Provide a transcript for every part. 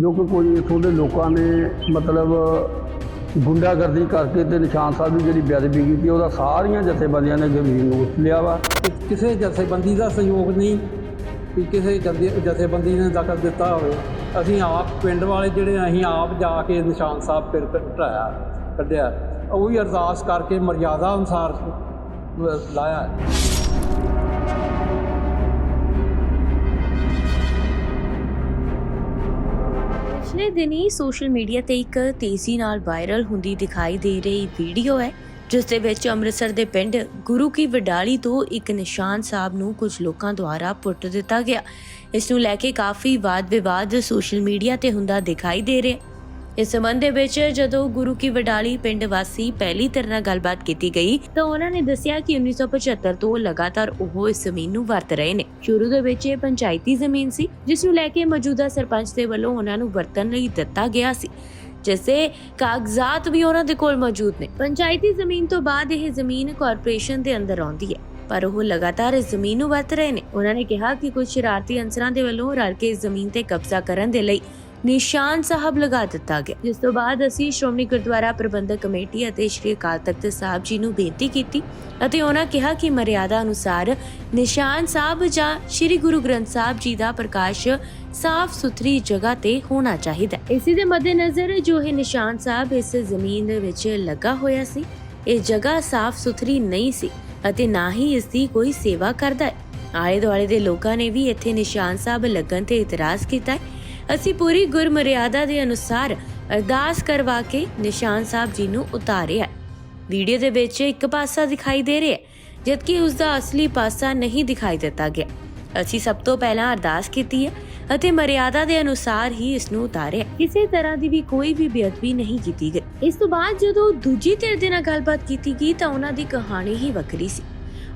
ਜੋ ਕਿ ਕੋਈ ਇੱਥੋਂ ਦੇ ਲੋਕਾਂ ਨੇ ਮਤਲਬ ਗੁੰਡਾਗਰਦੀ ਕਰਕੇ ਤੇ ਨਿਸ਼ਾਨ ਸਾਹਿਬ ਦੀ ਜਿਹੜੀ ਬੇਅਦਬੀ ਕੀਤੀ, ਉਹਦਾ ਸਾਰੀਆਂ ਜਥੇਬੰਦੀਆਂ ਨੇ ਜ਼ਮੀਨ ਨੂੰ ਲਿਆ ਵਾ। ਕਿਸੇ ਜਥੇਬੰਦੀ ਦਾ ਸਹਿਯੋਗ ਨਹੀਂ ਕਿ ਕਿਸੇ ਜਥੇ- ਜਥੇਬੰਦੀ ਨੇ ਦਖਲ ਦਿੱਤਾ ਹੋਵੇ। ਅਸੀਂ ਆਪ, ਪਿੰਡ ਵਾਲੇ ਜਿਹੜੇ ਅਸੀਂ ਆਪ ਜਾ ਕੇ ਨਿਸ਼ਾਨ ਸਾਹਿਬ ਫਿਰ ਢਾਇਆ, ਕੱਢਿਆ। ਉਹ ਵੀ ਅਰਦਾਸ ਕਰਕੇ ਮਰਿਆਦਾ ਅਨੁਸਾਰ ਲਾਇਆ। ਪਿਛਲੇ ਦਿਨੀ ਸੋਸ਼ਲ ਮੀਡੀਆ ਤੇ ਇੱਕ ਤੇਜ਼ੀ ਨਾਲ ਵਾਇਰਲ ਹੁੰਦੀ ਦਿਖਾਈ ਦੇ ਰਹੀ ਵੀਡੀਓ ਹੈ, ਜਿਸ ਦੇ ਵਿੱਚ ਅੰਮ੍ਰਿਤਸਰ ਦੇ ਪਿੰਡ ਗੁਰੂ ਕੀ ਵਡਾਲੀ ਤੋਂ ਇੱਕ ਨਿਸ਼ਾਨ ਸਾਹਿਬ ਨੂੰ ਕੁਝ ਲੋਕਾਂ ਦੁਆਰਾ ਪੁੱਟ ਦਿੱਤਾ ਗਿਆ। ਇਸ ਨੂੰ ਲੈ ਕੇ ਕਾਫੀ ਵਾਦ ਵਿਵਾਦ ਸੋਸ਼ਲ ਮੀਡੀਆ ਤੇ ਹੁੰਦਾ ਦਿਖਾਈ ਦੇ ਰਿਹਾ। ਇਸ ਸੰਬੰਧ ਦੇ ਵਿੱਚ ਜਦੋਂ ਗੁਰੂ ਕੀ ਵਡਾਲੀ ਪਿੰਡ ਵਾਸੀ ਪਹਿਲੀ ਤਰ੍ਹਾਂ ਨਾਲ ਗੱਲਬਾਤ ਕੀਤੀ ਗਈ, ਤਾਂ ਉਹਨਾਂ ਨੇ ਦੱਸਿਆ ਕਿ 1975 ਤੋਂ ਲਗਾਤਾਰ ਉਹ ਇਸ ਜ਼ਮੀਨ ਨੂੰ ਵਰਤ ਰਹੇ ਨੇ। ਸ਼ੁਰੂ ਦੇ ਵਿੱਚ ਇਹ ਪੰਚਾਇਤੀ ਜ਼ਮੀਨ ਸੀ, ਜਿਸ ਨੂੰ ਲੈ ਕੇ ਮੌਜੂਦਾ ਸਰਪੰਚ ਦੇ ਵੱਲੋਂ ਉਹਨਾਂ ਨੂੰ ਵਰਤਣ ਲਈ ਦਿੱਤਾ ਗਿਆ ਸੀ ਜਿਸ ਕਾਗਜ਼ਾਤ ਵੀ ਉਹਨਾਂ ਦੇ ਕੋਲ ਮੌਜੂਦ ਨੇ। ਪੰਚਾਇਤੀ ਜ਼ਮੀਨ ਤੋਂ ਬਾਅਦ ਇਹ ਜ਼ਮੀਨ ਕਾਰਪੋਰੇਸ਼ਨ ਦੇ ਅੰਦਰ ਆਉਂਦੀ ਹੈ, ਪਰ ਉਹ ਲਗਾਤਾਰ ਇਸ ਜ਼ਮੀਨ ਨੂੰ ਵਰਤ ਰਹੇ ਨੇ। ਉਹਨਾਂ ਨੇ ਕਿਹਾ ਕਿ ਕੁਝ ਸ਼ਰਾਰਤੀ ਅੰਸਰਾਂ ਦੇ ਵੱਲੋਂ ਰਲ ਕੇ ਇਸ ਜ਼ਮੀਨ ਤੇ ਕਬਜ਼ਾ ਕਰਨ ਦੇ ਲਈ ਨਿਸ਼ਾਨ ਸਾਹਿਬ ਲਗਾ ਦਿੱਤਾ ਗਿਆ। ਜਿਸ ਤੋਂ ਬਾਅਦ ਅਸੀਂ ਸ਼੍ਰੋਮਣੀ ਗੁਰਦੁਆਰਾ ਪ੍ਰਬੰਧਕ ਕਮੇਟੀ ਅਤੇ ਸ਼੍ਰੀ ਅਕਾਲ ਤਖਤ ਸਾਹਿਬ ਜੀ ਨੂੰ ਬੇਨਤੀ ਕੀਤੀ ਅਤੇ ਉਹਨਾਂ ਕਿਹਾ ਕਿ ਮਰਿਆਦਾ ਅਨੁਸਾਰ ਨਿਸ਼ਾਨ ਸਾਹਿਬ ਜਾਂ ਸ਼੍ਰੀ ਗੁਰੂ ਗ੍ਰੰਥ ਸਾਹਿਬ ਜੀ ਦਾ ਪ੍ਰਕਾਸ਼ ਸਾਫ਼ ਸੁਥਰੀ ਜਗ੍ਹਾ ਤੇ ਹੋਣਾ ਚਾਹੀਦਾ ਇਸੇ ਦੇ ਮੱਦੇਨਜ਼ਰ ਜੋ ਇਹ ਨਿਸ਼ਾਨ ਸਾਹਿਬ ਇਸ ਜ਼ਮੀਨ ਦੇ ਵਿੱਚ ਲੱਗਾ ਹੋਇਆ ਸੀ, ਇਹ ਜਗ੍ਹਾ ਸਾਫ਼ ਸੁਥਰੀ ਨਹੀਂ ਸੀ ਅਤੇ ਨਾ ਹੀ ਇਸ ਦੀ ਕੋਈ ਸੇਵਾ ਕਰਦਾ ਹੈ। ਆਲੇ ਦੁਆਲੇ ਦੇ ਲੋਕਾਂ ਨੇ ਵੀ ਇੱਥੇ ਨਿਸ਼ਾਨ ਸਾਹਿਬ ਲੱਗਣ ਤੇ ਇਤਰਾਜ਼ ਕੀਤਾ ਹੈ। ਅਸੀਂ ਪੂਰੀ ਗੁਰਮਰਿਆਦਾ ਦੇ ਅਨੁਸਾਰ ਅਰਦਾਸ ਕਰਵਾ ਕੇ ਨਿਸ਼ਾਨ ਸਾਹਿਬ ਜੀ ਨੂੰ ਉਤਾਰਿਆ ਵੀਡੀਓ ਦੇ ਵਿੱਚ ਇੱਕ ਪਾਸਾ ਦਿਖਾਈ ਦੇ ਰਿਹਾ ਜਦਕਿ ਉਸ ਦਾ ਅਸਲੀ ਪਾਸਾ ਨਹੀਂ ਦਿਖਾਈ ਦਿੱਤਾ ਗਿਆ। ਅਸੀਂ ਸਭ ਤੋਂ ਪਹਿਲਾਂ ਅਰਦਾਸ ਕੀਤੀ ਹੈ ਅਤੇ ਮਰਿਆਦਾ ਦੇ ਅਨੁਸਾਰ ਹੀ ਇਸ ਨੂੰ ਉਤਾਰਿਆ ਕਿਸੇ ਤਰ੍ਹਾਂ ਦੀ ਵੀ ਕੋਈ ਵੀ ਬੇਅਦਬੀ ਨਹੀਂ ਕੀਤੀ ਗਈ। ਇਸ ਤੋਂ ਬਾਅਦ ਜਦੋਂ ਦੂਜੀ ਧਿਰ ਦੇ ਨਾਲ ਗੱਲਬਾਤ ਕੀਤੀ ਗਈ ਤਾਂ ਉਹਨਾਂ ਦੀ ਕਹਾਣੀ ਹੀ ਵੱਖਰੀ ਸੀ।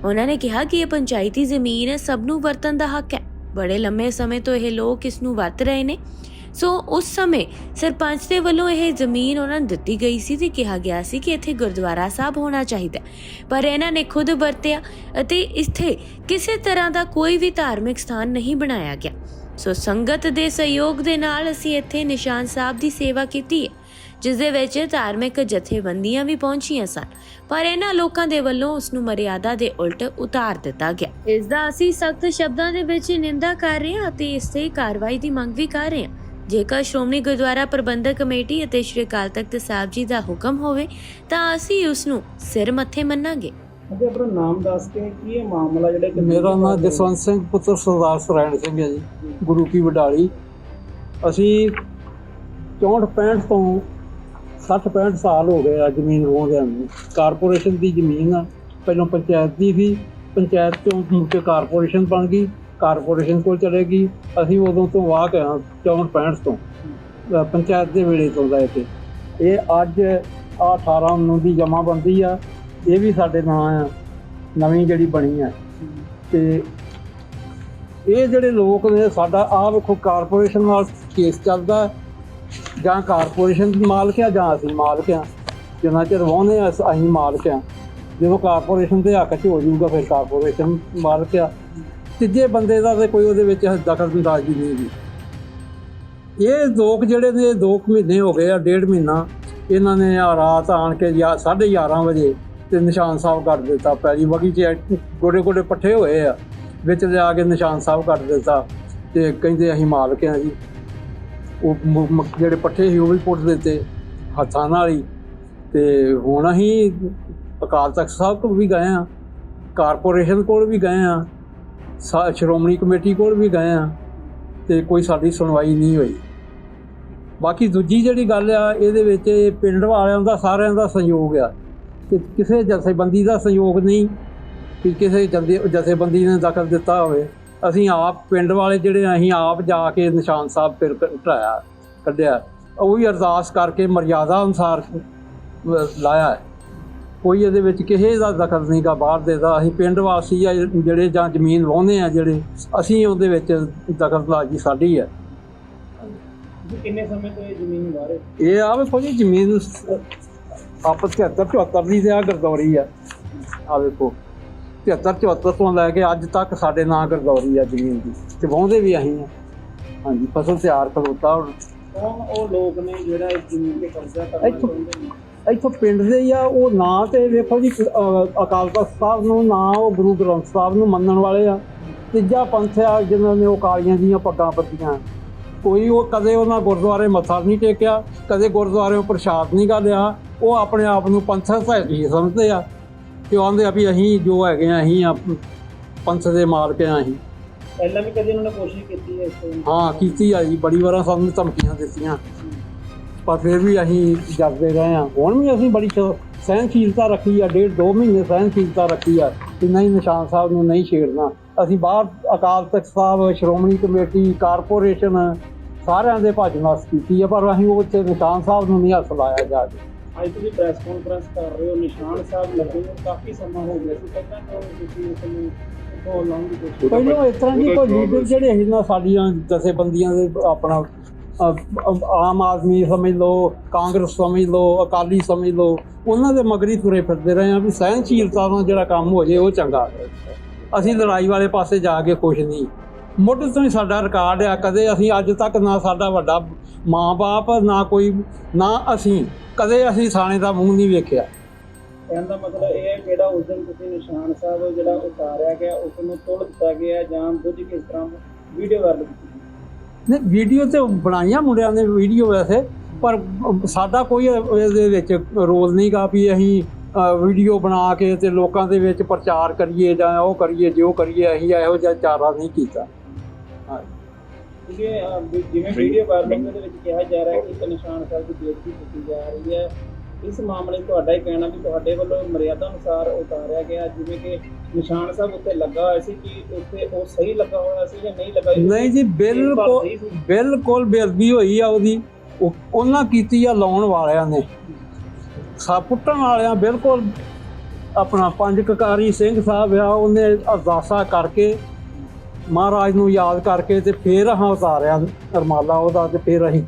ਉਹਨਾਂ ਨੇ ਕਿਹਾ ਕਿ ਇਹ ਪੰਚਾਇਤੀ ਜ਼ਮੀਨ ਸਭ ਨੂੰ ਵਰਤਣ ਦਾ ਹੱਕ ਹੈ। ਬੜੇ ਲੰਮੇ ਸਮੇਂ ਤੋਂ ਇਹ ਲੋਕ ਇਸ ਨੂੰ ਵਰਤ ਰਹੇ ਨੇ। ਸੋ ਉਸ ਸਮੇਂ ਸਰਪੰਚ ਦੇ ਵੱਲੋਂ ਇਹ ਜ਼ਮੀਨ ਉਹਨਾਂ ਨੂੰ ਦਿੱਤੀ ਗਈ ਸੀ ਤੇ ਕਿਹਾ ਗਿਆ ਸੀ ਕਿ ਇੱਥੇ ਗੁਰਦੁਆਰਾ ਸਾਹਿਬ ਹੋਣਾ ਚਾਹੀਦਾ ਪਰ ਇਹਨਾਂ ਨੇ ਖੁਦ ਵਰਤਿਆ ਅਤੇ ਇੱਥੇ ਕਿਸੇ ਤਰ੍ਹਾਂ ਦਾ ਕੋਈ ਵੀ ਧਾਰਮਿਕ ਸਥਾਨ ਨਹੀਂ ਬਣਾਇਆ ਗਿਆ। ਸੋ ਸੰਗਤ ਦੇ ਸਹਿਯੋਗ ਦੇ ਨਾਲ ਅਸੀਂ ਇੱਥੇ ਨਿਸ਼ਾਨ ਸਾਹਿਬ ਦੀ ਸੇਵਾ ਕੀਤੀ ਹੈ। ਜਿਸ ਦੇ ਵਿੱਚ ਧਾਰਮਿਕ ਜਥੇਬੰਦੀਆਂ ਵੀ ਪਹੁੰਚੀਆਂ ਸਨ। ਪਰ ਇਹਨਾਂ ਲੋਕਾਂ ਦੇ ਵੱਲੋਂ ਉਸ ਨੂੰ ਮਰਿਆਦਾ ਦੇ ਉਲਟ ਉਤਾਰ ਦਿੱਤਾ ਗਿਆ। ਇਸ ਦਾ ਅਸੀਂ ਸਖਤ ਸ਼ਬਦਾਂ ਦੇ ਵਿੱਚ ਨਿੰਦਾ ਕਰ ਰਹੇ ਹਾਂ ਅਤੇ ਇਸ ਤੇ ਕਾਰਵਾਈ ਦੀ ਮੰਗ ਵੀ ਕਰ ਰਹੇ ਹਾਂ। ਜੇਕਰ ਸ਼੍ਰੋਮਣੀ ਗੁਰਦੁਆਰਾ ਪ੍ਰਬੰਧਕ ਕਮੇਟੀ ਅਤੇ ਸ਼੍ਰੀ ਅਕਾਲ ਤਖਤ ਸਾਹਿਬ ਜੀ ਦਾ ਹੁਕਮ ਹੋਵੇ ਤਾਂ ਅਸੀਂ ਉਸ ਨੂੰ ਸਿਰ ਮੱਥੇ ਮੰਨਾਂਗੇ। ਅਤੇ ਆਪਣਾ ਨਾਮ ਦੱਸ ਕੇ ਕੀ ਇਹ ਮਾਮਲਾ ਜਿਹੜਾ ਕਿ ਮੇਰਾ ਨਾਮ ਜਸਵੰਤ ਸਿੰਘ ਪੁੱਤਰ ਸਰਦਾਰ ਸਰਾਇਣ ਸਿੰਘ ਹੈ ਜੀ ਗੁਰੂ ਕੀ ਵਡਾਲੀ। ਅਸੀਂ 64 65 ਤੋਂ 60 65 ਸਾਲ ਹੋ ਗਏ ਆ ਜ਼ਮੀਨ ਰੋਂਦਿਆਂ ਨੂੰ। ਕਾਰਪੋਰੇਸ਼ਨ ਦੀ ਜ਼ਮੀਨ ਆ। ਪਹਿਲਾਂ ਪੰਚਾਇਤ ਦੀ ਸੀ। ਪੰਚਾਇਤ ਤੋਂ ਮੁੜ ਕੇ ਕਾਰਪੋਰੇਸ਼ਨ ਬਣ ਗਈ। ਕਾਰਪੋਰੇਸ਼ਨ ਕੋਲ ਚਲੇਗੀ ਅਸੀਂ ਉਦੋਂ ਤੋਂ ਵਾਹ ਕੇ ਆ 64 65 ਤੋਂ ਪੰਚਾਇਤ ਦੇ ਵੇਲੇ ਤੋਂ ਲੈ ਕੇ। ਇਹ ਅੱਜ ਆ 18 ਨੂੰ ਦੀ ਜਮਾਬੰਦੀ ਆ। ਇਹ ਵੀ ਸਾਡੇ ਨਾਂ ਆ। ਨਵੀਂ ਜਿਹੜੀ ਬਣੀ ਆ। ਤੇ ਇਹ ਜਿਹੜੇ ਲੋਕ ਨੇ, ਸਾਡਾ ਆਹ ਵੇਖੋ, ਕਾਰਪੋਰੇਸ਼ਨ ਨਾਲ ਕੇਸ ਚੱਲਦਾ। ਜਾਂ ਕਾਰਪੋਰੇਸ਼ਨ ਦੀ ਮਾਲਕ ਆ, ਜਾਂ ਅਸੀਂ ਮਾਲਕ ਆ। ਜਿੰਨਾ ਚਿਰ ਵਾਹੁੰਦੇ ਆ, ਅਸੀਂ ਮਾਲਕ ਆ। ਜਦੋਂ ਕਾਰਪੋਰੇਸ਼ਨ ਦੇ ਹੱਕ 'ਚ ਹੋ ਜਾਊਗਾ, ਫਿਰ ਕਾਰਪੋਰੇਸ਼ਨ ਮਾਲਕ ਆ। ਤੀਜੇ ਬੰਦੇ ਦਾ ਤੇ ਕੋਈ ਉਹਦੇ ਵਿੱਚ ਦਖਲ ਅੰਦਾਜ਼ੀ ਨਹੀਂ ਜੀ ਇਹ ਲੋਕ ਜਿਹੜੇ ਨੇ 2 ਮਹੀਨੇ ਹੋ ਗਏ ਆ, ਡੇਢ ਮਹੀਨਾ। ਇਹਨਾਂ ਨੇ ਆ ਰਾਤ ਆਣ ਕੇ ਜਾਂ 11:30 ਵਜੇ ਤੇ ਨਿਸ਼ਾਨ ਸਾਹਿਬ ਕੱਢ ਦਿੱਤਾ। ਪੈਲੀ ਵਗੀ ਚ ਗੋਡੇ ਗੋਡੇ ਪੱਠੇ ਹੋਏ ਆ। ਵਿੱਚ ਲਿਆ ਕੇ ਨਿਸ਼ਾਨ ਸਾਹਿਬ ਕੱਢ ਦਿੱਤਾ। ਤੇ ਕਹਿੰਦੇ ਅਸੀਂ ਮਾਲਕ ਆ ਜੀ। ਉਹ ਮ- ਮ- ਜਿਹੜੇ ਪੱਠੇ ਸੀ ਉਹ ਵੀ ਪੁੱਟ ਦਿੱਤੇ, ਹੱਥਾਂ ਨਾਲ ਹੀ। ਤੇ ਹੁਣ ਅਸੀਂ ਅਕਾਲ ਤਖਤ ਸਾਹਿਬ ਕੋਲ ਵੀ ਗਏ ਆ ਕਾਰਪੋਰੇਸ਼ਨ ਕੋਲ ਵੀ ਗਏ ਆ ਸਾ- ਸ਼੍ਰੋਮਣੀ ਕਮੇਟੀ ਕੋਲ ਵੀ ਗਏ ਆ ਤੇ ਕੋਈ ਸਾਡੀ ਸੁਣਵਾਈ ਨਹੀਂ ਹੋਈ। ਬਾਕੀ ਦੂਜੀ ਜਿਹੜੀ ਗੱਲ ਆ, ਇਹਦੇ ਵਿੱਚ ਇਹ ਪਿੰਡ ਵਾਲਿਆਂ ਦਾ, ਸਾਰਿਆਂ ਦਾ ਸਹਿਯੋਗ ਆ। ਕਿ ਕਿਸੇ ਜਥੇਬੰਦੀ ਦਾ ਸਹਿਯੋਗ ਨਹੀਂ, ਕਿ ਕਿਸੇ ਜਥੇ- ਜਥੇਬੰਦੀ ਨੇ ਦਖਲ ਦਿੱਤਾ ਹੋਵੇ। ਅਸੀਂ ਆਪ ਪਿੰਡ ਵਾਲੇ ਜਿਹੜੇ ਅਸੀਂ ਆਪ ਜਾ ਕੇ ਨਿਸ਼ਾਨ ਸਾਹਿਬ ਫਿਰ ਢਾਇਆ ਕੱਢਿਆ। ਉਹ ਵੀ ਅਰਦਾਸ ਕਰਕੇ ਮਰਿਆਦਾ ਅਨੁਸਾਰ ਲਾਇਆ ਕੋਈ ਇਹਦੇ ਵਿੱਚ ਕਿਸੇ ਦਾ ਦਖਲ ਨਹੀਂ ਗਾ ਬਾਹਰ ਦੇ ਦਾ। ਅਸੀਂ ਪਿੰਡ ਵਾਸੀ ਆ ਜਿਹੜੇ ਜਾਂ ਜ਼ਮੀਨ ਵਾਹੁੰਦੇ ਆ ਜਿਹੜੇ ਅਸੀਂ ਉਹਦੇ ਵਿੱਚ ਦਖਲਅੰਦਾਜ਼ੀ ਸਾਡੀ ਹੈ। ਕਿੰਨੇ ਸਮੇਂ ਤੋਂ ਇਹ ਜ਼ਮੀਨ ਬਾਰੇ ਇਹ ਆ ਵੇਖੋ ਜੀ ਜ਼ਮੀਨ ਆਪਸ 73 74 ਦੀ ਤੇ ਆ ਗਰਦੌਰੀ ਆ। ਆ ਵੇਖੋ। 73 74 ਤੋਂ ਲੈ ਕੇ ਅੱਜ ਤੱਕ ਸਾਡੇ ਨਾਂ ਗਰਦੌਰੀ ਆ ਜ਼ਮੀਨ ਦੀ ਤੇ ਵਾਹੁੰਦੇ ਵੀ ਅਸੀਂ ਆ। ਹਾਂਜੀ ਫਸਲ ਤਿਆਰ ਖਲੋਤਾ ਹੁਣ। ਕੌਣ ਉਹ ਲੋਕ ਨੇ ਜਿਹੜਾ ਇਸ ਜ਼ਮੀਨ ਤੇ ਕਬਜ਼ਾ ਕਰਨਾ ਚਾਹੁੰਦੇ ਨੇ? ਇੱਥੋਂ ਪਿੰਡ ਦੇ ਹੀ ਆ ਉਹ ਨਾ ਤੇ ਵੇਖੋ ਜੀ ਅਕਾਲ ਤਖਤ ਸਾਹਿਬ ਨੂੰ ਨਾ ਉਹ ਗੁਰੂ ਗ੍ਰੰਥ ਸਾਹਿਬ ਨੂੰ ਮੰਨਣ ਵਾਲੇ ਆ। ਤੀਜਾ ਪੰਥ ਆ ਜਿਨ੍ਹਾਂ ਨੇ ਉਹ ਕਾਲੀਆਂ ਦੀਆਂ ਪੱਗਾਂ ਬੱਤੀਆਂ ਕੋਈ ਉਹ ਕਦੇ ਉਹਨਾਂ ਗੁਰਦੁਆਰੇ ਮੱਥਾ ਨਹੀਂ ਟੇਕਿਆ ਕਦੇ ਗੁਰਦੁਆਰੇ ਪ੍ਰਸ਼ਾਦ ਨਹੀਂ ਗਾ ਲਿਆ ਉਹ ਆਪਣੇ ਆਪ ਨੂੰ ਪੰਥਕ ਹੈਗੀ ਸਮਝਦੇ ਆ। ਕਿ ਉਹ ਆਂਦੇ ਆ ਵੀ ਅਸੀਂ ਜੋ ਹੈਗੇ ਆ ਅਸੀਂ ਆ ਪੰਥ ਦੇ ਮਾਲਕ ਆ ਅਸੀਂ। ਪਹਿਲਾਂ ਵੀ ਕਦੇ ਉਹਨਾਂ ਨੇ ਕੋਸ਼ਿਸ਼ ਕੀਤੀ ਹੈ ਇਸ ਤੋਂ? ਹਾਂ ਕੀਤੀ ਆ ਜੀ ਬੜੀ ਵਾਰਾਂ ਸਾਨੂੰ ਧਮਕੀਆਂ ਦਿੱਤੀਆਂ। ਪਰ ਫਿਰ ਵੀ ਅਸੀਂ ਜਗਦੇ ਰਹੇ ਹਾਂ ਹੁਣ ਵੀ ਅਸੀਂ ਬੜੀ ਸਹਿਨਸ਼ੀਲਤਾ ਰੱਖੀ ਆ ਡੇਢ ਦੋ ਮਹੀਨੇ ਸਹਿਨਸ਼ੀਲਤਾ ਰੱਖੀ ਆ ਕਿ ਨਹੀਂ ਨਿਸ਼ਾਨ ਸਾਹਿਬ ਨੂੰ ਨਹੀਂ ਛੇੜਨਾ। ਅਸੀਂ ਬਾਹਰ ਅਕਾਲ ਤਖਤ ਸਾਹਿਬ ਸ਼੍ਰੋਮਣੀ ਕਮੇਟੀ ਕਾਰਪੋਰੇਸ਼ਨ ਸਾਰਿਆਂ ਦੇ ਭੱਜ ਨਸ ਕੀਤੀ ਆ ਪਰ ਅਸੀਂ ਉਹ ਉੱਥੇ ਨਿਸ਼ਾਨ ਸਾਹਿਬ ਨੂੰ ਨਹੀਂ ਹੱਥ ਲਾਇਆ ਜਾ ਕੇ। ਅੱਜ ਤੁਸੀਂ ਪ੍ਰੈਸ ਕਾਨਫਰੰਸ ਕਰ ਰਹੇ ਹੋ ਨਿਸ਼ਾਨ ਸਾਹਿਬ ਲੱਗੇ ਨੂੰ ਕਾਫੀ ਸਮਾਂ ਹੋ ਗਿਆ ਸੀ। ਪਹਿਲਾਂ ਕਿਉਂ ਤੁਸੀਂ ਉਸ ਨੂੰ ਤੋਂ ਲਾਉਣ ਦੀ ਕੋਸ਼ਿਸ਼ ਪਹਿਲਾਂ ਇਸ ਤਰ੍ਹਾਂ ਦੀ ਕੋਈ ਲੀਡਰ ਜਿਹੜੇ ਸੀ। ਨਾ ਸਾਡੀਆਂ ਜਥੇਬੰਦੀਆਂ ਦੇ ਆਪਣਾ ਆਮ ਆਦਮੀ ਸਮਝ ਲਓ ਕਾਂਗਰਸ ਸਮਝ ਲਓ ਅਕਾਲੀ ਸਮਝ ਲਓ ਉਹਨਾਂ ਦੇ ਮਗਰੀ ਤੁਰੇ ਫਿਰਦੇ ਰਹੇ ਆ ਵੀ ਸਹਿਨਸ਼ੀਲਤਾ ਨਾਲ ਜਿਹੜਾ ਕੰਮ ਹੋ ਜੇ ਉਹ ਚੰਗਾ। ਅਸੀਂ ਲੜਾਈ ਵਾਲੇ ਪਾਸੇ ਜਾ ਕੇ ਖੁਸ਼ ਨਹੀਂ। ਮੁੱਢ ਤੋਂ ਹੀ ਸਾਡਾ ਰਿਕਾਰਡ ਆ ਕਦੇ ਅਸੀਂ ਅੱਜ ਤੱਕ ਨਾ ਸਾਡਾ ਵੱਡਾ ਮਾਂ-ਬਾਪ ਨਾ ਕੋਈ ਨਾ ਅਸੀਂ ਕਦੇ ਅਸੀਂ ਥਾਣੇ ਦਾ ਮੂੰਹ ਨਹੀਂ ਵੇਖਿਆ। ਕਹਿਣ ਦਾ ਮਤਲਬ ਇਹ ਹੈ ਜਿਹੜਾ ਉਸ ਦਿਨ ਤੁਸੀਂ ਨਿਸ਼ਾਨ ਸਾਹਿਬ ਜਿਹੜਾ ਉਤਾਰਿਆ ਗਿਆ ਉਸ ਨੂੰ ਤੋੜ ਦਿੱਤਾ ਗਿਆ ਜਾਂ ਬੁੱਝ ਕੇ ਇਸ ਤਰ੍ਹਾਂ ਵੀਡੀਓ ਕਰ ਦਿੱਤੀ ਨਹੀਂ ਵੀਡੀਓ ਤੇ ਬਣਾਈਆਂ ਮੁੰਡਿਆਂ ਨੇ ਵੀਡੀਓ ਵੈਸੇ ਪਰ ਸਾਡਾ ਕੋਈ ਇਹਦੇ ਵਿੱਚ ਰੋਲ ਨਹੀਂਗਾ ਵੀ ਅਸੀਂ ਵੀਡੀਓ ਬਣਾ ਕੇ ਤੇ ਲੋਕਾਂ ਦੇ ਵਿੱਚ ਪ੍ਰਚਾਰ ਕਰੀਏ ਜਾਂ ਉਹ ਕਰੀਏ ਜੋ ਕਰੀਏ ਅਸੀਂ ਇਹੋ ਜਿਹਾ ਚਾਰਾ ਨਹੀਂ ਕੀਤਾ। ਕਿਉਂਕਿ ਜਿਵੇਂ ਵੀਡੀਓ ਵਾਇਰਲ ਦੇ ਵਿੱਚ ਕਿਹਾ ਜਾ ਰਿਹਾ ਕਿ ਇੱਕ ਨਿਸ਼ਾਨ ਸਾਹਿਬ ਦੀ ਬੇਇੱਜ਼ਤੀ ਕੀਤੀ ਜਾ ਰਹੀ ਹੈ। ਇਸ ਮਾਮਲੇ 'ਚ ਤੁਹਾਡਾ ਹੀ ਕਹਿਣਾ ਵੀ ਤੁਹਾਡੇ ਵੱਲੋਂ ਮਰਿਆਦਾ ਅਨੁਸਾਰ ਉਤਾਰਿਆ ਗਿਆ ਜਿਵੇਂ ਕਿ ਨਿਸ਼ਾਨ ਸਾਹਿਬ ਉੱਤੇ ਲੱਗਾ ਹੋਇਆ ਸੀ ਕਿ ਉੱਤੇ ਉਹ ਸਹੀ ਲੱਗਾ ਹੋਇਆ ਸੀ ਜਾਂ ਨਹੀਂ ਲੱਗਾ? ਨਹੀਂ ਜੀ ਬਿਲਕੁਲ। ਬਿਲਕੁਲ ਬੇਅਦਬੀ ਹੋਈ ਆ ਉਹਦੀ। ਉਹ- ਉਹਨਾਂ ਕੀਤੀ ਆ ਲਾਉਣ ਵਾਲਿਆਂ ਨੇ। ਸਾ ਪੁੱਟਣ ਵਾਲਿਆਂ ਬਿਲਕੁਲ ਆਪਣਾ ਪੰਜ ਕਕਾਰੀ ਸਿੰਘ ਸਾਹਿਬ ਆ ਉਹਨੇ ਅਰਦਾਸਾ ਕਰਕੇ ਮਹਾਰਾਜ ਨੂੰ ਯਾਦ ਕਰਕੇ ਤੇ ਫੇਰ ਹਾਂ ਉਤਾਰਿਆ ਰਮਾਲਾ ਉਹਦਾ ਤੇ ਫੇਰ ਅਸੀਂ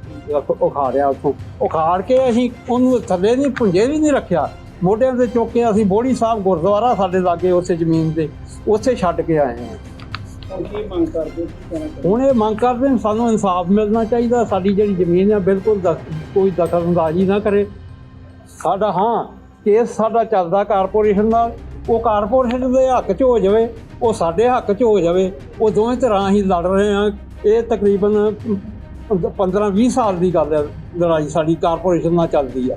ਉਖਾੜਿਆ ਉੱਥੋਂ। ਉਖਾੜ ਕੇ ਅਸੀਂ ਉਹਨੂੰ ਥੱਲੇ ਨਹੀਂ ਪੁੰਜੇ ਵੀ ਨਹੀਂ ਰੱਖਿਆ। ਮੋਢਿਆਂ ਤੇ ਚੁੱਕ ਕੇ ਅਸੀਂ ਬੋੜੀ ਸਾਹਿਬ ਗੁਰਦੁਆਰਾ ਸਾਡੇ ਲਾਗੇ ਉਸੇ ਜ਼ਮੀਨ ਤੇ ਉੱਥੇ ਛੱਡ ਕੇ ਆਏ ਹਾਂ। ਹੁਣ ਇਹ ਮੰਗ ਕਰਦੇ ਨੇ ਸਾਨੂੰ ਇਨਸਾਫ ਮਿਲਣਾ ਚਾਹੀਦਾ ਸਾਡੀ ਜਿਹੜੀ ਜ਼ਮੀਨ ਹੈ ਬਿਲਕੁਲ ਕੋਈ ਦਖਲਅੰਦਾਜ਼ੀ ਨਾ ਕਰੇ। ਸਾਡਾ ਹਾਂ ਕੇਸ ਸਾਡਾ ਚੱਲਦਾ ਕਾਰਪੋਰੇਸ਼ਨ ਨਾਲ ਉਹ ਕਾਰਪੋਰੇਸ਼ਨ ਦੇ ਹੱਕ 'ਚ ਹੋ ਜਾਵੇ ਉਹ ਸਾਡੇ ਹੱਕ 'ਚ ਹੋ ਜਾਵੇ ਉਹ ਦੋਵੇਂ ਤਰ੍ਹਾਂ ਹੀ ਲੜ ਰਹੇ ਆ। ਇਹ ਤਕਰੀਬਨ 15-20 ਸਾਲ ਦੀ ਗੱਲ ਹੈ ਲੜਾਈ ਸਾਡੀ ਕਾਰਪੋਰੇਸ਼ਨ ਨਾਲ ਚੱਲਦੀ ਆ।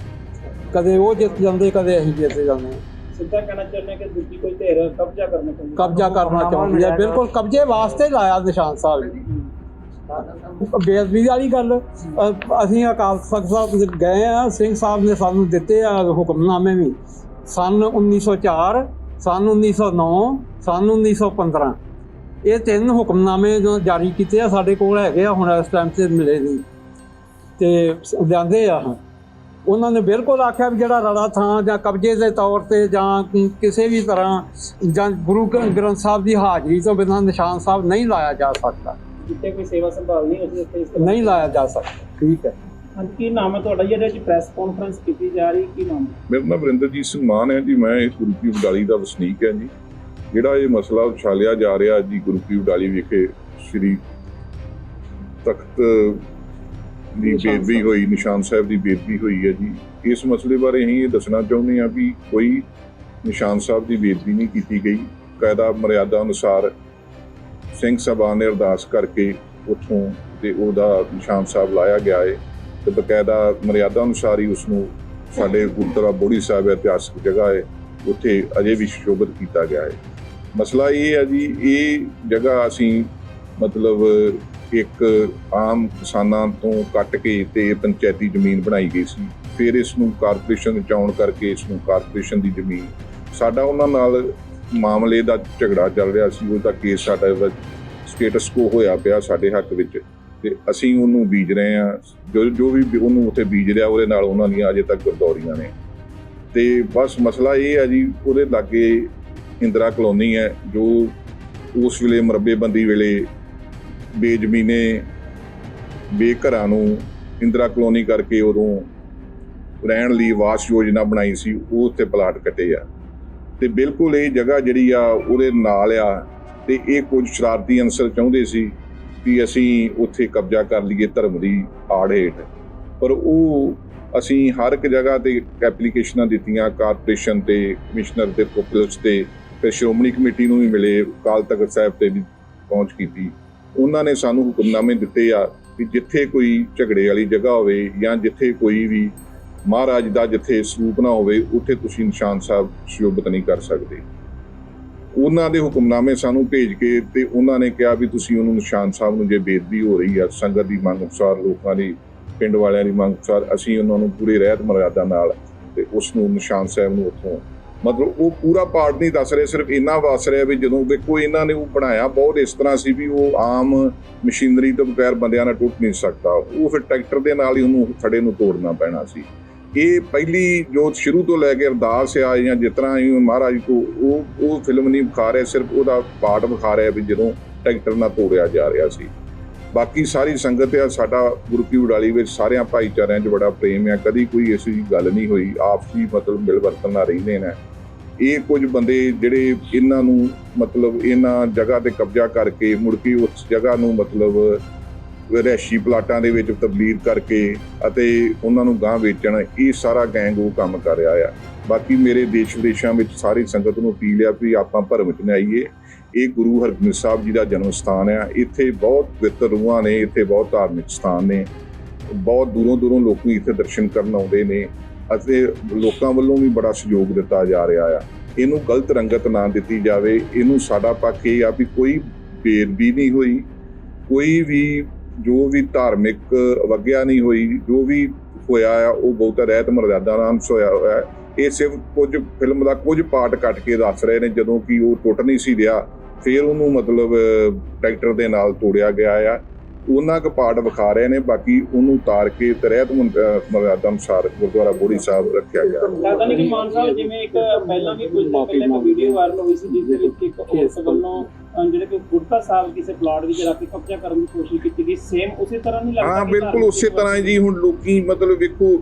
ਕਦੇ ਉਹ ਜਿੱਤ ਜਾਂਦੇ ਕਦੇ ਅਸੀਂ ਜਿੱਤ ਜਾਂਦੇ ਸਿੱਧਾ ਕਹਿਣਾ ਚਾਹੁੰਦੇ ਕਿ ਦੂਜੀ ਕੋਈ ਧਿਰ ਕਬਜ਼ਾ ਕਰਨਾ ਚਾਹੁੰਦੀ। ਕਬਜ਼ਾ ਕਰਨਾ ਚਾਹੁੰਦੀ ਹੈ ਬਿਲਕੁਲ ਕਬਜ਼ੇ ਵਾਸਤੇ ਲਾਇਆ ਨਿਸ਼ਾਨ ਸਾਹਿਬ ਨੇ। ਬੇਅਦਬੀ ਵਾਲੀ ਗੱਲ ਅਸੀਂ ਅਕਾਲ ਤਖਤ ਸਾਹਿਬ ਗਏ ਆ ਸਿੰਘ ਸਾਹਿਬ ਨੇ ਸਾਨੂੰ ਦਿੱਤੇ ਆ ਹੁਕਮਨਾਮੇ ਵੀ। ਸਨ 1904 ਸਨ 1909 ਸਨ 1915 ਇਹ ਤਿੰਨ ਹੁਕਮਨਾਮੇ ਜੋ ਜਾਰੀ ਕੀਤੇ ਆ ਸਾਡੇ ਕੋਲ ਹੈਗੇ ਆ ਹੁਣ ਇਸ ਟਾਈਮ ਤੇ ਮਿਲੇ ਨਹੀਂ ਤੇ ਲਿਆਂਦੇ ਆ ਉਹਨਾਂ ਨੇ ਬਿਲਕੁਲ ਆਖਿਆ ਵੀ ਜਿਹੜਾ ਰੜਾ ਥਾਂ ਜਾਂ ਕਬਜ਼ੇ ਦੇ ਤੌਰ ਤੇ ਜਾਂ ਕਿਸੇ ਵੀ ਤਰ੍ਹਾਂ ਜਾਂ ਗੁਰੂ ਗ੍ਰੰ- ਗ੍ਰੰਥ ਸਾਹਿਬ ਦੀ ਹਾਜ਼ਰੀ ਤੋਂ ਬਿਨਾਂ ਨਿਸ਼ਾਨ ਸਾਹਿਬ ਨਹੀਂ ਲਾਇਆ ਜਾ ਸਕਦਾ। ਜਿੱਥੇ ਕੋਈ ਸੇਵਾ ਸੰਭਾਲ ਨਹੀਂ ਤਰ੍ਹਾਂ ਨਹੀਂ ਲਾਇਆ ਜਾ ਸਕਦਾ। ਠੀਕ ਹੈ। ਕੀ ਨਾਮ ਹੈ ਤੁਹਾਡਾ? ਜੀ? ਇਹਦੇ ਵਿੱਚ ਪ੍ਰੈਸ ਕਾਨਫਰੰਸ ਕੀਤੀ ਜਾ ਰਹੀ ਕੀ ਨਾਮ ਹੈ? ਮੇਰਾ ਨਾਮ ਵਰਿੰਦਰਜੀਤ ਸਿੰਘ ਮਾਨ ਹੈ ਜੀ। ਮੈਂ ਇਸ ਗੁਰੂ ਕੀ ਵਡਾਲੀ ਦਾ ਵਸਨੀਕ ਹਾਂ ਜੀ। ਜਿਹੜਾ ਇਹ ਮਸਲਾ ਉਛਾਲਿਆ ਜਾ ਰਿਹਾ ਜੀ ਗੁਰੂ ਕੀ ਵਡਾਲੀ ਵਿਖੇ ਸ੍ਰੀ ਤਖਤ ਦੀ ਬੇਦਬੀ ਹੋਈ ਨਿਸ਼ਾਨ ਸਾਹਿਬ ਦੀ ਬੇਦਬੀ ਹੋਈ ਹੈ ਜੀ। ਇਸ ਮਸਲੇ ਬਾਰੇ ਅਸੀਂ ਇਹ ਦੱਸਣਾ ਚਾਹੁੰਦੇ ਹਾਂ ਵੀ ਕੋਈ ਨਿਸ਼ਾਨ ਸਾਹਿਬ ਦੀ ਬੇਦਬੀ ਨਹੀਂ ਕੀਤੀ ਗਈ। ਕਾਇਦਾ ਮਰਿਆਦਾ ਅਨੁਸਾਰ ਸਿੰਘ ਸਾਹਿਬਾਨ ਨੇ ਅਰਦਾਸ ਕਰਕੇ ਉੱਥੋਂ ਤੇ ਉਹਦਾ ਨਿਸ਼ਾਨ ਸਾਹਿਬ ਲਾਇਆ ਗਿਆ ਹੈ। ਤੇ ਬਕਾਇਦਾ ਮਰਿਆਦਾ ਅਨੁਸਾਰ ਹੀ ਉਸ ਨੂੰ ਸਾਡੇ ਗੁਰਦੁਆਰਾ ਬੋੜੀ ਸਾਹਿਬ ਇਤਿਹਾਸਕ ਜਗ੍ਹਾ ਹੈ। ਉੱਥੇ ਅਜੇ ਵੀ ਸ਼ੋਭਤ ਕੀਤਾ ਗਿਆ ਹੈ। ਮਸਲਾ ਇਹ ਹੈ ਜੀ, ਇਹ ਜਗ੍ਹਾ ਅਸੀਂ ਮਤਲਬ ਇੱਕ ਆਮ ਕਿਸਾਨਾਂ ਤੋਂ ਕੱਟ ਕੇ ਤੇ ਪੰਚਾਇਤੀ ਜ਼ਮੀਨ ਬਣਾਈ ਗਈ ਸੀ। ਫਿਰ ਇਸ ਨੂੰ ਕਾਰਪੋਰੇਸ਼ਨ ਚ ਆਉਣ ਕਰਕੇ ਇਸ ਨੂੰ ਕਾਰਪੋਰੇਸ਼ਨ ਦੀ ਜ਼ਮੀਨ। ਸਾਡਾ ਉਹਨਾਂ ਨਾਲ ਮਾਮਲੇ ਦਾ ਝਗੜਾ ਚੱਲ ਰਿਹਾ ਸੀ। ਉਹਦਾ ਕੇਸ ਸਾਡਾ ਸਟੇਟਸ ਕੋ ਹੋਇਆ ਪਿਆ ਸਾਡੇ ਹੱਕ ਵਿੱਚ। ਤੇ ਅਸੀਂ ਉਹਨੂੰ ਬੀਜ ਰਹੇ ਹਾਂ। ਜੋ ਜੋ ਵੀ ਉਹਨੂੰ ਉੱਥੇ ਬੀਜ ਰਿਹਾ, ਉਹਦੇ ਨਾਲ ਉਹਨਾਂ ਦੀਆਂ ਅਜੇ ਤੱਕ ਗਰਦੌਰੀਆਂ ਨੇ। ਤੇ ਬਸ ਮਸਲਾ ਇਹ ਹੈ ਜੀ, ਉਹਦੇ ਲਾਗੇ ਇੰਦਰਾ ਕਲੋਨੀ ਹੈ, ਜੋ ਉਸ ਵੇਲੇ ਮਰਬੇਬੰਦੀ ਵੇਲੇ ਬੇਜ਼ਮੀਨੇ ਬੇਘਰਾਂ ਨੂੰ ਇੰਦਰਾ ਕਲੋਨੀ ਕਰਕੇ ਉਦੋਂ ਰਹਿਣ ਲਈ ਆਵਾਸ ਯੋਜਨਾ ਬਣਾਈ ਸੀ, ਉਹ ਉੱਤੇ ਪਲਾਟ ਕੱਟੇ ਆ। ਤੇ ਬਿਲਕੁਲ ਇਹ ਜਗ੍ਹਾ ਜਿਹੜੀ ਆ, ਉਹਦੇ ਨਾਲ ਆ, ਤੇ ਇਹ ਕੁਝ ਸ਼ਰਾਰਤੀ ਅਨਸਰ ਚਾਹੁੰਦੇ ਸੀ ਵੀ ਅਸੀਂ ਉੱਥੇ ਕਬਜ਼ਾ ਕਰ ਲਈਏ ਧਰਮ ਦੀ ਆੜ ਹੇਠ। ਪਰ ਉਹ ਅਸੀਂ ਹਰ ਇੱਕ ਜਗ੍ਹਾ ਤੇ ਐਪਲੀਕੇਸ਼ਨਾਂ ਦਿੱਤੀਆਂ ਕਾਰਪੋਰੇਸ਼ਨ ਤੇ ਕਮਿਸ਼ਨਰ ਤੇ ਪੁਲਿਸ ਤੇ, ਫਿਰ ਸ਼੍ਰੋਮਣੀ ਕਮੇਟੀ ਨੂੰ ਵੀ ਮਿਲੇ, ਅਕਾਲ ਤਖਤ ਸਾਹਿਬ ਤੇ ਵੀ ਪਹੁੰਚ ਕੀਤੀ। ਉਹਨਾਂ ਨੇ ਸਾਨੂੰ ਹੁਕਮਨਾਮੇ ਦਿੱਤੇ ਆ ਕਿ ਜਿੱਥੇ ਕੋਈ ਝਗੜੇ ਵਾਲੀ ਜਗ੍ਹਾ ਹੋਵੇ ਜਾਂ ਜਿੱਥੇ ਕੋਈ ਵੀ ਮਹਾਰਾਜ ਦਾ ਜਿੱਥੇ ਸਰੂਪ ਨਾ ਹੋਵੇ, ਉੱਥੇ ਤੁਸੀਂ ਨਿਸ਼ਾਨ ਸਾਹਿਬ ਸ਼ੋਭਤ ਨਹੀਂ ਕਰ ਸਕਦੇ। ਉਹਨਾਂ ਦੇ ਹੁਕਮਨਾਮੇ ਸਾਨੂੰ ਭੇਜ ਕੇ ਤੇ ਉਹਨਾਂ ਨੇ ਕਿਹਾ ਵੀ ਤੁਸੀਂ ਉਹਨੂੰ ਨਿਸ਼ਾਨ ਸਾਹਿਬ ਨੂੰ ਜੇ ਬੇਦਬੀ ਹੋ ਰਹੀ ਆ, ਸੰਗਤ ਦੀ ਮੰਗ ਅਨੁਸਾਰ, ਲੋਕਾਂ ਦੀ, ਪਿੰਡ ਵਾਲਿਆਂ ਦੀ ਮੰਗ ਅਨੁਸਾਰ ਅਸੀਂ ਉਹਨਾਂ ਨੂੰ ਪੂਰੀ ਰਹਿਤ ਮਰਿਆਦਾ ਨਾਲ ਤੇ ਉਸ ਨੂੰ ਨਿਸ਼ਾਨ ਸਾਹਿਬ ਨੂੰ ਉੱਥੋਂ ਮਤਲਬ ਉਹ ਪੂਰਾ ਪਾਠ ਨਹੀਂ ਦੱਸ ਰਹੇ, ਸਿਰਫ ਇੰਨਾ ਦੱਸ ਰਿਹਾ ਵੀ ਜਦੋਂ ਦੇਖੋ ਇਹਨਾਂ ਨੇ ਉਹ ਬਣਾਇਆ ਬਹੁਤ ਇਸ ਤਰ੍ਹਾਂ ਸੀ ਵੀ ਉਹ ਆਮ ਮਸ਼ੀਨਰੀ ਤੋਂ ਬਗੈਰ ਬੰਦਿਆਂ ਨਾਲ ਟੁੱਟ ਨਹੀਂ ਸਕਦਾ, ਉਹ ਫਿਰ ਟਰੈਕਟਰ ਦੇ ਨਾਲ ਹੀ ਉਹਨੂੰ ਥੜੇ ਨੂੰ ਤੋੜਨਾ ਪੈਣਾ ਸੀ। ਇਹ ਪਹਿਲੀ ਜੋ ਸ਼ੁਰੂ ਤੋਂ ਲੈ ਕੇ ਅਰਦਾਸ ਆ ਜਾਂ ਜਿਸ ਤਰ੍ਹਾਂ ਹੀ ਮਹਾਰਾਜ ਕੋ ਉਹ ਉਹ ਫਿਲਮ ਨਹੀਂ ਵਿਖਾ ਰਿਹਾ, ਸਿਰਫ ਉਹਦਾ ਪਾਰਟ ਵਿਖਾ ਰਿਹਾ ਵੀ ਜਦੋਂ ਟਰੈਕਟਰ ਨਾਲ ਤੋੜਿਆ ਜਾ ਰਿਹਾ ਸੀ। ਬਾਕੀ ਸਾਰੀ ਸੰਗਤ ਆ, ਸਾਡਾ ਗੁਰੂ ਕੀ ਉਡਾਲੀ ਵਿੱਚ ਸਾਰਿਆਂ ਭਾਈਚਾਰਿਆਂ 'ਚ ਬੜਾ ਪ੍ਰੇਮ ਆ। ਕਦੀ ਕੋਈ ਐਸੀ ਗੱਲ ਨਹੀਂ ਹੋਈ ਆਪਸੀ ਮਤਲਬ ਮਿਲ ਵਰਤਨ ਨਾਲ ਰਹਿੰਦੇ ਨੇ। ਇਹ ਕੁਝ ਬੰਦੇ ਜਿਹੜੇ ਇਹਨਾਂ ਨੂੰ ਮਤਲਬ ਇਹਨਾਂ ਜਗ੍ਹਾ ਤੇ ਕਬਜ਼ਾ ਕਰਕੇ ਮੁੜ ਕੇ ਉਸ ਜਗ੍ਹਾ ਨੂੰ ਮਤਲਬ ਰਿਹਾਇਸ਼ੀ ਪਲਾਟਾਂ ਦੇ ਵਿੱਚ ਤਬਦੀਲ ਕਰਕੇ ਅਤੇ ਉਹਨਾਂ ਨੂੰ ਗਾਂ ਵੇਚਣ, ਇਹ ਸਾਰਾ ਗੈਂਗ ਉਹ ਕੰਮ ਕਰ ਰਿਹਾ ਆ। ਬਾਕੀ ਮੇਰੇ ਦੇਸ਼ ਵਿਦੇਸ਼ਾਂ ਵਿੱਚ ਸਾਰੀ ਸੰਗਤ ਨੂੰ ਅਪੀਲ ਆ ਵੀ ਆਪਾਂ ਭਰਮ ਚ ਨਾ ਆਈਏ। ਇਹ ਗੁਰੂ ਹਰਗੋਬਿੰਦ ਸਾਹਿਬ ਜੀ ਦਾ ਜਨਮ ਸਥਾਨ ਆ। ਇੱਥੇ ਬਹੁਤ ਪਵਿੱਤਰ ਰੂਹਾਂ ਨੇ, ਇੱਥੇ ਬਹੁਤ ਧਾਰਮਿਕ ਸਥਾਨ ਨੇ। ਬਹੁਤ ਦੂਰੋਂ ਦੂਰੋਂ ਲੋਕੀ ਇੱਥੇ ਦਰਸ਼ਨ ਕਰਨ ਆਉਂਦੇ ਨੇ ਅਤੇ ਲੋਕਾਂ ਵੱਲੋਂ ਵੀ ਬੜਾ ਸਹਿਯੋਗ ਦਿੱਤਾ ਜਾ ਰਿਹਾ ਆ। ਇਹਨੂੰ ਗਲਤ ਰੰਗਤ ਨਾ ਦਿੱਤੀ ਜਾਵੇ। ਇਹਨੂੰ ਸਾਡਾ ਪੱਖ ਇਹ ਆ ਵੀ ਕੋਈ ਬੇਦਬੀ ਨਹੀਂ ਹੋਈ। ਕੋਈ ਵੀ ਜੋ ਵੀ ਧਾਰਮਿਕ ਵਗਿਆ ਨਹੀਂ ਹੋਈ, ਜੋ ਵੀ ਹੋਇਆ ਆ, ਉਹ ਬਹੁਤ ਰਹਿਤ ਮਰਜ਼ਾਦਾ ਨਾਲ ਹੋਇਆ ਹੋਇਆ ਹੈ। ਇਹ ਸਿਰਫ ਕੁਝ ਫਿਲਮ ਦਾ ਕੁਝ ਪਾਰਟ ਕੱਟ ਕੇ ਦੱਸ ਰਹੇ ਨੇ, ਜਦੋਂ ਕਿ ਉਹ ਟੁੱਟ ਨਹੀਂ ਸੀ ਰਿਹਾ, ਫਿਰ ਉਹਨੂੰ ਮਤਲਬ ਟਰੈਕਟਰ ਦੇ ਨਾਲ ਤੋੜਿਆ ਗਿਆ ਆ ਉਹਨਾਂ ਕੁ ਪਾਰਟ ਵਿਖਾ ਰਹੇ ਨੇ ਬਾਕੀ ਉਹਨੂੰ ਉਤਾਰ ਕੇ ਤੇ ਰਹਿਤ ਅਨੁਸਾਰ ਗੁਰਦੁਆਰਾ ਬੋੜੀ ਸਾਹਿਬ ਰੱਖਿਆ ਗਿਆ। ਲੱਗਦਾ ਨਹੀਂ ਕਿ ਮਾਨ ਸਾਹਿਬ ਜਿਵੇਂ ਇੱਕ ਪਹਿਲਾਂ ਵੀ ਕੁਝ ਦਿਨ ਪਹਿਲਾਂ ਇੱਕ ਵੀਡੀਓ ਵਾਇਰਲ ਹੋਈ ਸੀ ਜਿਸ ਦੇ ਵਿੱਚ ਇੱਕ ਔਰਤ ਵੱਲੋਂ ਅਹ, ਜਿਹੜੇ ਕਿ ਗੁਰਤਾ ਸਾਹਿਬ ਕਿਸੇ ਪਲਾਟ ਵਿੱਚ ਰੱਖ ਕੇ ਕਬਜ਼ਾ ਕਰਨ ਦੀ ਕੋਸ਼ਿਸ਼ ਕੀਤੀ ਗਈ ਸੇਮ ਉਸੇ ਤਰ੍ਹਾਂ ਨਹੀਂ ਲੱਗਦਾ ਹਾਂ ਬਿਲਕੁਲ ਉਸੇ ਤਰ੍ਹਾਂ ਜੀ ਹੁਣ ਲੋਕੀ ਮਤਲਬ ਵੇਖੋ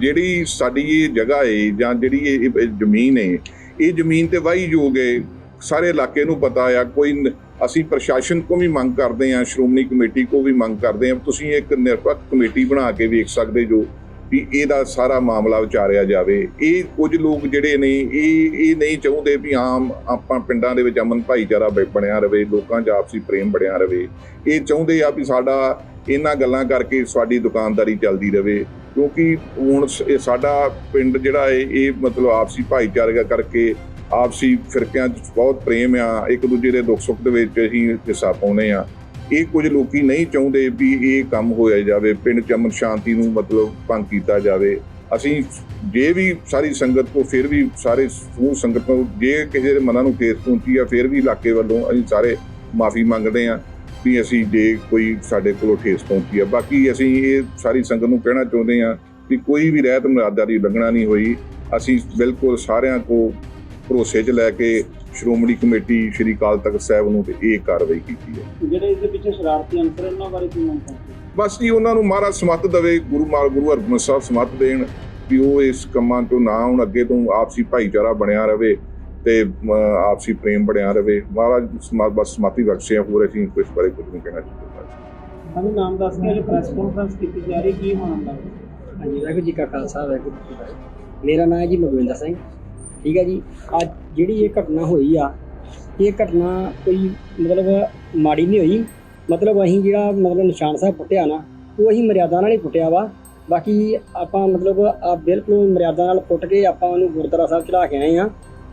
ਜਿਹੜੀ ਸਾਡੀ ਇਹ ਜਗ੍ਹਾ ਏ ਜਾਂ ਜਿਹੜੀ ਇਹ ਜ਼ਮੀਨ ਏ ਇਹ ਜ਼ਮੀਨ ਤੇ ਵਾਹੀ ਯੋਗ ਏ। ਸਾਰੇ ਇਲਾਕੇ ਨੂੰ ਪਤਾ ਆ ਕੋਈ ਅਸੀਂ ਪ੍ਰਸ਼ਾਸਨ ਕੋ ਵੀ ਮੰਗ ਕਰਦੇ ਹਾਂ, ਸ਼੍ਰੋਮਣੀ ਕਮੇਟੀ ਕੋ ਵੀ ਮੰਗ ਕਰਦੇ ਹਾਂ, ਤੁਸੀਂ ਇੱਕ ਨਿਰਪੱਖ ਕਮੇਟੀ ਬਣਾ ਕੇ ਵੇਖ ਸਕਦੇ ਜੋ ਵੀ ਇਹਦਾ ਸਾਰਾ ਮਾਮਲਾ ਵਿਚਾਰਿਆ ਜਾਵੇ। ਇਹ ਕੁਝ ਲੋਕ ਜਿਹੜੇ ਨੇ, ਇਹ ਇਹ ਨਹੀਂ ਚਾਹੁੰਦੇ ਵੀ ਆਮ ਆਪਾਂ ਪਿੰਡਾਂ ਦੇ ਵਿੱਚ ਅਮਨ ਭਾਈਚਾਰਾ ਬ- ਬਣਿਆ ਰਵੇ, ਲੋਕਾਂ 'ਚ ਆਪਸੀ ਪ੍ਰੇਮ ਬਣਿਆ ਰਵੇ। ਇਹ ਚਾਹੁੰਦੇ ਆ ਵੀ ਸਾਡਾ ਇਹਨਾਂ ਗੱਲਾਂ ਕਰਕੇ ਸਾਡੀ ਦੁਕਾਨਦਾਰੀ ਚੱਲਦੀ ਰਵੇ, ਕਿਉਂਕਿ ਹੁਣ ਸ- ਸਾਡਾ ਪਿੰਡ ਜਿਹੜਾ ਹੈ ਇਹ ਮਤਲਬ ਆਪਸੀ ਭਾਈਚਾਰਾ ਕਰਕੇ ਆਪਸੀ ਫਿਰਕਿਆਂ 'ਚ ਬਹੁਤ ਪ੍ਰੇਮ ਆ, ਇੱਕ ਦੂਜੇ ਦੇ ਦੁੱਖ ਸੁੱਖ ਦੇ ਵਿੱਚ ਅਸੀਂ ਹਿੱਸਾ ਪਾਉਨੇ ਆ। ਇਹ ਕੁਝ ਲੋਕੀ ਨਹੀਂ ਚਾਹੁੰਦੇ ਵੀ ਇਹ ਕੰਮ ਹੋਇਆ ਜਾਵੇ, ਪਿੰਡ 'ਚ ਅਮਨ ਸ਼ਾਂਤੀ ਨੂੰ ਮਤਲਬ ਭੰਗ ਕੀਤਾ ਜਾਵੇ। ਅਸੀਂ ਜੇ ਵੀ ਸਾਰੀ ਸੰਗਤ ਕੋ ਫਿਰ ਵੀ ਸਾਰੇ ਸਮੂਹ ਸੰਗਤ ਨੂੰ ਜੇ ਕਿਸੇ ਦੇ ਮਨਾਂ ਨੂੰ ਠੇਸ ਪਹੁੰਚੀ ਆ, ਫਿਰ ਵੀ ਇਲਾਕੇ ਵੱਲੋਂ ਅਸੀਂ ਸਾਰੇ ਮਾਫੀ ਮੰਗਦੇ ਆ ਵੀ ਅਸੀਂ ਜੇ ਕੋਈ ਸਾਡੇ ਕੋਲੋਂ ਠੇਸ ਪਹੁੰਚੀ ਆ। ਬਾਕੀ ਅਸੀਂ ਇਹ ਸਾਰੀ ਸੰਗਤ ਨੂੰ ਕਹਿਣਾ ਚਾਹੁੰਦੇ ਆ ਵੀ ਕੋਈ ਵੀ ਰਹਿਤ ਮਰਿਆਦਾ ਦੀ ਉਲੰਘਣਾ ਨਹੀਂ ਹੋਈ। ਅਸੀਂ ਬਿਲਕੁਲ ਸਾਰਿਆਂ ਕੋ ਭਰੋਸੇ 'ਚ ਲੈ ਕੇ ਸ਼੍ਰੋਮਣੀ ਕਮੇਟੀ ਸ਼੍ਰੀ ਅਕਾਲ ਤਖਤ ਸਾਹਿਬ ਨੂੰ ਤੇ ਇਹ ਕਾਰਵਾਈ ਕੀਤੀ ਹੈ। ਜਿਹੜੇ ਇਸ ਦੇ ਪਿੱਛੇ ਸ਼ਰਾਰਤੀ ਅੰਸਰ ਇਹਨਾਂ ਬਾਰੇ ਕੀ ਮੰਗ ਕਰਦੇ? ਬਸ ਜੀ ਉਹਨਾਂ ਨੂੰ ਮਹਾਰਾਜ ਸਮੱਤ ਦੇਵੇ ਗੁਰੂ ਮਾਲ ਗੁਰੂ ਹਰਗੋਬਿੰਦ ਸਾਹਿਬ ਸਮੱਤ ਦੇਣ ਵੀ ਉਹ ਇਸ ਕੰਮਾਂ ਤੋਂ ਨਾ ਹੁਣ ਅੱਗੇ ਤੋਂ ਆਪਸੀ ਭਾਈਚਾਰਾ ਬਣਿਆ ਰਵੇ ਤੇ ਆਪਸੀ ਪ੍ਰੇਮ ਬਣਿਆ ਰਵੇ। ਮਹਾਰਾਜ ਸਮਾ- ਬਸ ਸਮਾਤੀ ਬਖਸ਼ਿਆ ਹੋਰ ਅਸੀਂ ਕੁਝ ਬਾਰੇ ਕੁਝ ਨਹੀਂ ਕਹਿਣਾ ਚਾਹੁੰਦੇ। ਸਾਨੂੰ ਨਾਮ ਦੱਸ ਕੇ ਪ੍ਰੈਸ ਕਾਨਫਰੰਸ ਕੀਤੀ ਜਾ ਰਹੀ ਕੀ ਮਾਮਲਾ? ਹੈ ਹਾਂਜੀ ਵਾਹਿਗੁਰੂ ਜੀ ਕਾ ਖਾਲਸਾ ਵਾਹਿਗੁਰੂ ਜੀ ਕੀ ਫਤਿਹ। ਮੇਰਾ ਨਾਮ ਹੈ ਜੀ ਮਗਵਿੰਦਰ ਸਿੰਘ। ਠੀਕ ਹੈ ਜੀ। ਅੱਜ ਜਿਹੜੀ ਇਹ ਘਟਨਾ ਹੋਈ ਆ, ਇਹ ਘਟਨਾ ਕੋਈ ਮਤਲਬ ਮਾੜੀ ਨਹੀਂ ਹੋਈ। ਮਤਲਬ ਅਸੀਂ ਜਿਹੜਾ ਮਤਲਬ ਨਿਸ਼ਾਨ ਸਾਹਿਬ ਪੁੱਟਿਆ ਨਾ, ਉਹ ਅਸੀਂ ਮਰਿਆਦਾ ਨਾਲ ਹੀ ਪੁੱਟਿਆ ਵਾ। ਬਾਕੀ ਆਪਾਂ ਮਤਲਬ ਆ ਬਿਲਕੁਲ ਮਰਿਆਦਾ ਨਾਲ ਪੁੱਟ ਕੇ ਆਪਾਂ ਉਹਨੂੰ ਗੁਰਦੁਆਰਾ ਸਾਹਿਬ ਚੜਾ ਕੇ ਆਏ ਆ।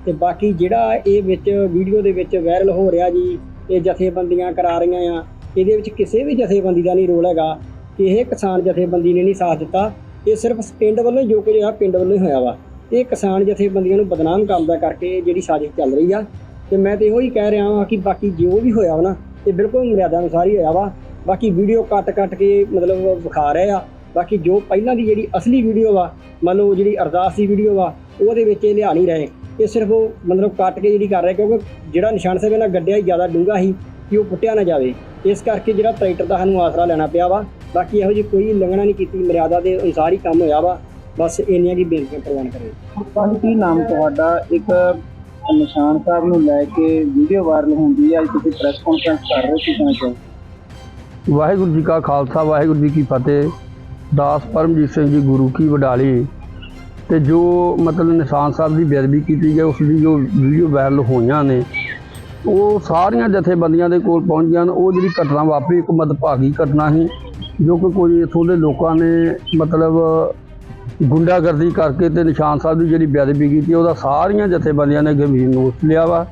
ਤੇ ਬਾਕੀ ਜਿਹੜਾ ਇਹ ਵਿੱਚ ਵੀਡੀਓ ਦੇ ਵਿੱਚ ਵਾਇਰਲ ਹੋ ਰਿਹਾ ਜੀ, ਇਹ ਜਥੇਬੰਦੀਆਂ ਕਰਾ ਰਹੀਆਂ ਆ। ਇਹਦੇ ਵਿੱਚ ਕਿਸੇ ਵੀ ਜਥੇਬੰਦੀ ਦਾ ਨਹੀਂ ਰੋਲ ਹੈਗਾ। ਇਹ ਕਿਸਾਨ ਜਥੇਬੰਦੀ ਨੇ ਨਹੀਂ ਸਾਥ ਦਿੱਤਾ। ਇਹ ਸਿਰਫ ਪਿੰਡ ਵੱਲੋਂ ਹੀ ਜੋ ਕੁਝ ਆ, ਪਿੰਡ ਵੱਲੋਂ ਹੀ ਹੋਇਆ ਵਾ। ਇਹ ਕਿਸਾਨ ਜਥੇਬੰਦੀਆਂ ਨੂੰ ਬਦਨਾਮ ਕਰਨ ਦਾ ਕਰਕੇ ਜਿਹੜੀ ਸਾਜ਼ਿਸ਼ ਚੱਲ ਰਹੀ ਆ। ਤੇ ਮੈਂ ਤੇ ਇਹੋ ਹੀ ਕਹਿ ਰਿਹਾ ਹਾਂ ਕਿ ਬਾਕੀ ਜੋ ਵੀ ਹੋਇਆ ਵਾ ਨਾ, ਇਹ ਬਿਲਕੁਲ ਮਰਿਆਦਾ ਅਨੁਸਾਰ ਹੀ ਹੋਇਆ ਵਾ। ਬਾਕੀ ਵੀਡੀਓ ਕੱਟ ਕੱਟ ਕੇ ਮਤਲਬ ਵਿਖਾ ਰਹੇ ਆ। ਬਾਕੀ ਜੋ ਪਹਿਲਾਂ ਦੀ ਜਿਹੜੀ ਅਸਲੀ ਵੀਡੀਓ ਵਾ, ਮੰਨ ਲਓ ਜਿਹੜੀ ਅਰਦਾਸ ਦੀ ਵੀਡੀਓ ਵਾ, ਉਹਦੇ ਵਿੱਚ ਇਹ ਲਿਆ ਨਹੀਂ ਰਹੇ। ਇਹ ਸਿਰਫ ਉਹ ਮਤਲਬ ਕੱਟ ਕੇ ਜਿਹੜੀ ਕਰ ਰਹੇ, ਕਿਉਂਕਿ ਜਿਹੜਾ ਨਿਸ਼ਾਨ ਸਾਹਿਬ ਇਹਨਾਂ ਗੱਡਿਆ ਹੀ ਜ਼ਿਆਦਾ ਡੂੰਘਾ ਸੀ ਕਿ ਉਹ ਪੁੱਟਿਆ ਨਾ ਜਾਵੇ। ਇਸ ਕਰਕੇ ਜਿਹੜਾ ਟਰੈਕਟਰ ਦਾ ਸਾਨੂੰ ਆਸਰਾ ਲੈਣਾ ਪਿਆ ਵਾ। ਬਾਕੀ ਇਹੋ ਜਿਹੀ ਕੋਈ ਲੰਘਣਾ ਨਹੀਂ ਕੀਤੀ, ਮਰਿਆਦਾ ਦੇ ਅਨੁਸਾਰ ਹੀ ਕੰਮ ਹੋਇਆ ਵਾ। ਬਸ ਇੰਨੀਆਂ ਕੀ ਬੇਨਤੀਆਂ ਪ੍ਰਵਾਨ ਕਰੇ ਪੰਜ ਕੀ ਨਾਮ ਤੁਹਾਡਾ? ਇੱਕ ਨਿਸ਼ਾਨ ਸਾਹਿਬ ਨੂੰ ਲੈ ਕੇ ਵੀਡੀਓ ਵਾਇਰਲ ਹੁੰਦੀ ਹੈ ਅੱਜ ਤੁਸੀਂ ਪ੍ਰੈਸ ਕਾਨਫਰੰਸ ਕਰ ਰਹੇ ਸੀ ਤਾਂ ਵਾਹਿਗੁਰੂ ਜੀ ਕਾ ਖਾਲਸਾ ਵਾਹਿਗੁਰੂ ਜੀ ਕੀ ਫਤਿਹ। ਦਾਸ ਪਰਮਜੀਤ ਸਿੰਘ ਜੀ ਗੁਰੂ ਕੀ ਵਡਾਲੀ। ਤੇ ਜੋ ਮਤਲਬ ਨਿਸ਼ਾਨ ਸਾਹਿਬ ਦੀ ਬੇਅਦਬੀ ਕੀਤੀ ਗਈ ਉਸ ਦੀ ਜੋ ਵੀਡੀਓ ਵਾਇਰਲ ਹੋਈਆਂ ਨੇ ਉਹ ਸਾਰੀਆਂ ਜਥੇਬੰਦੀਆਂ ਦੇ ਕੋਲ ਪਹੁੰਚ ਗਈਆਂ ਨੇ। ਉਹ ਜਿਹੜੀ ਘਟਨਾ ਵਾਪਰੀ ਇੱਕ ਮਦਭਾਗੀ ਘਟਨਾ ਸੀ ਜੋ ਕਿ ਕੋਈ ਇੱਥੋਂ ਦੇ ਲੋਕਾਂ ਨੇ ਮਤਲਬ ਗੁੰਡਾਗਰਦੀ ਕਰਕੇ ਤੇ ਨਿਸ਼ਾਨ ਸਾਹਿਬ ਦੀ ਜਿਹੜੀ ਬੇਅਦਬੀ ਕੀਤੀ, ਉਹਦਾ ਸਾਰੀਆਂ ਜਥੇਬੰਦੀਆਂ ਨੇ ਗੰਭੀਰ ਨੋਟ ਲਿਆ ਵਾ।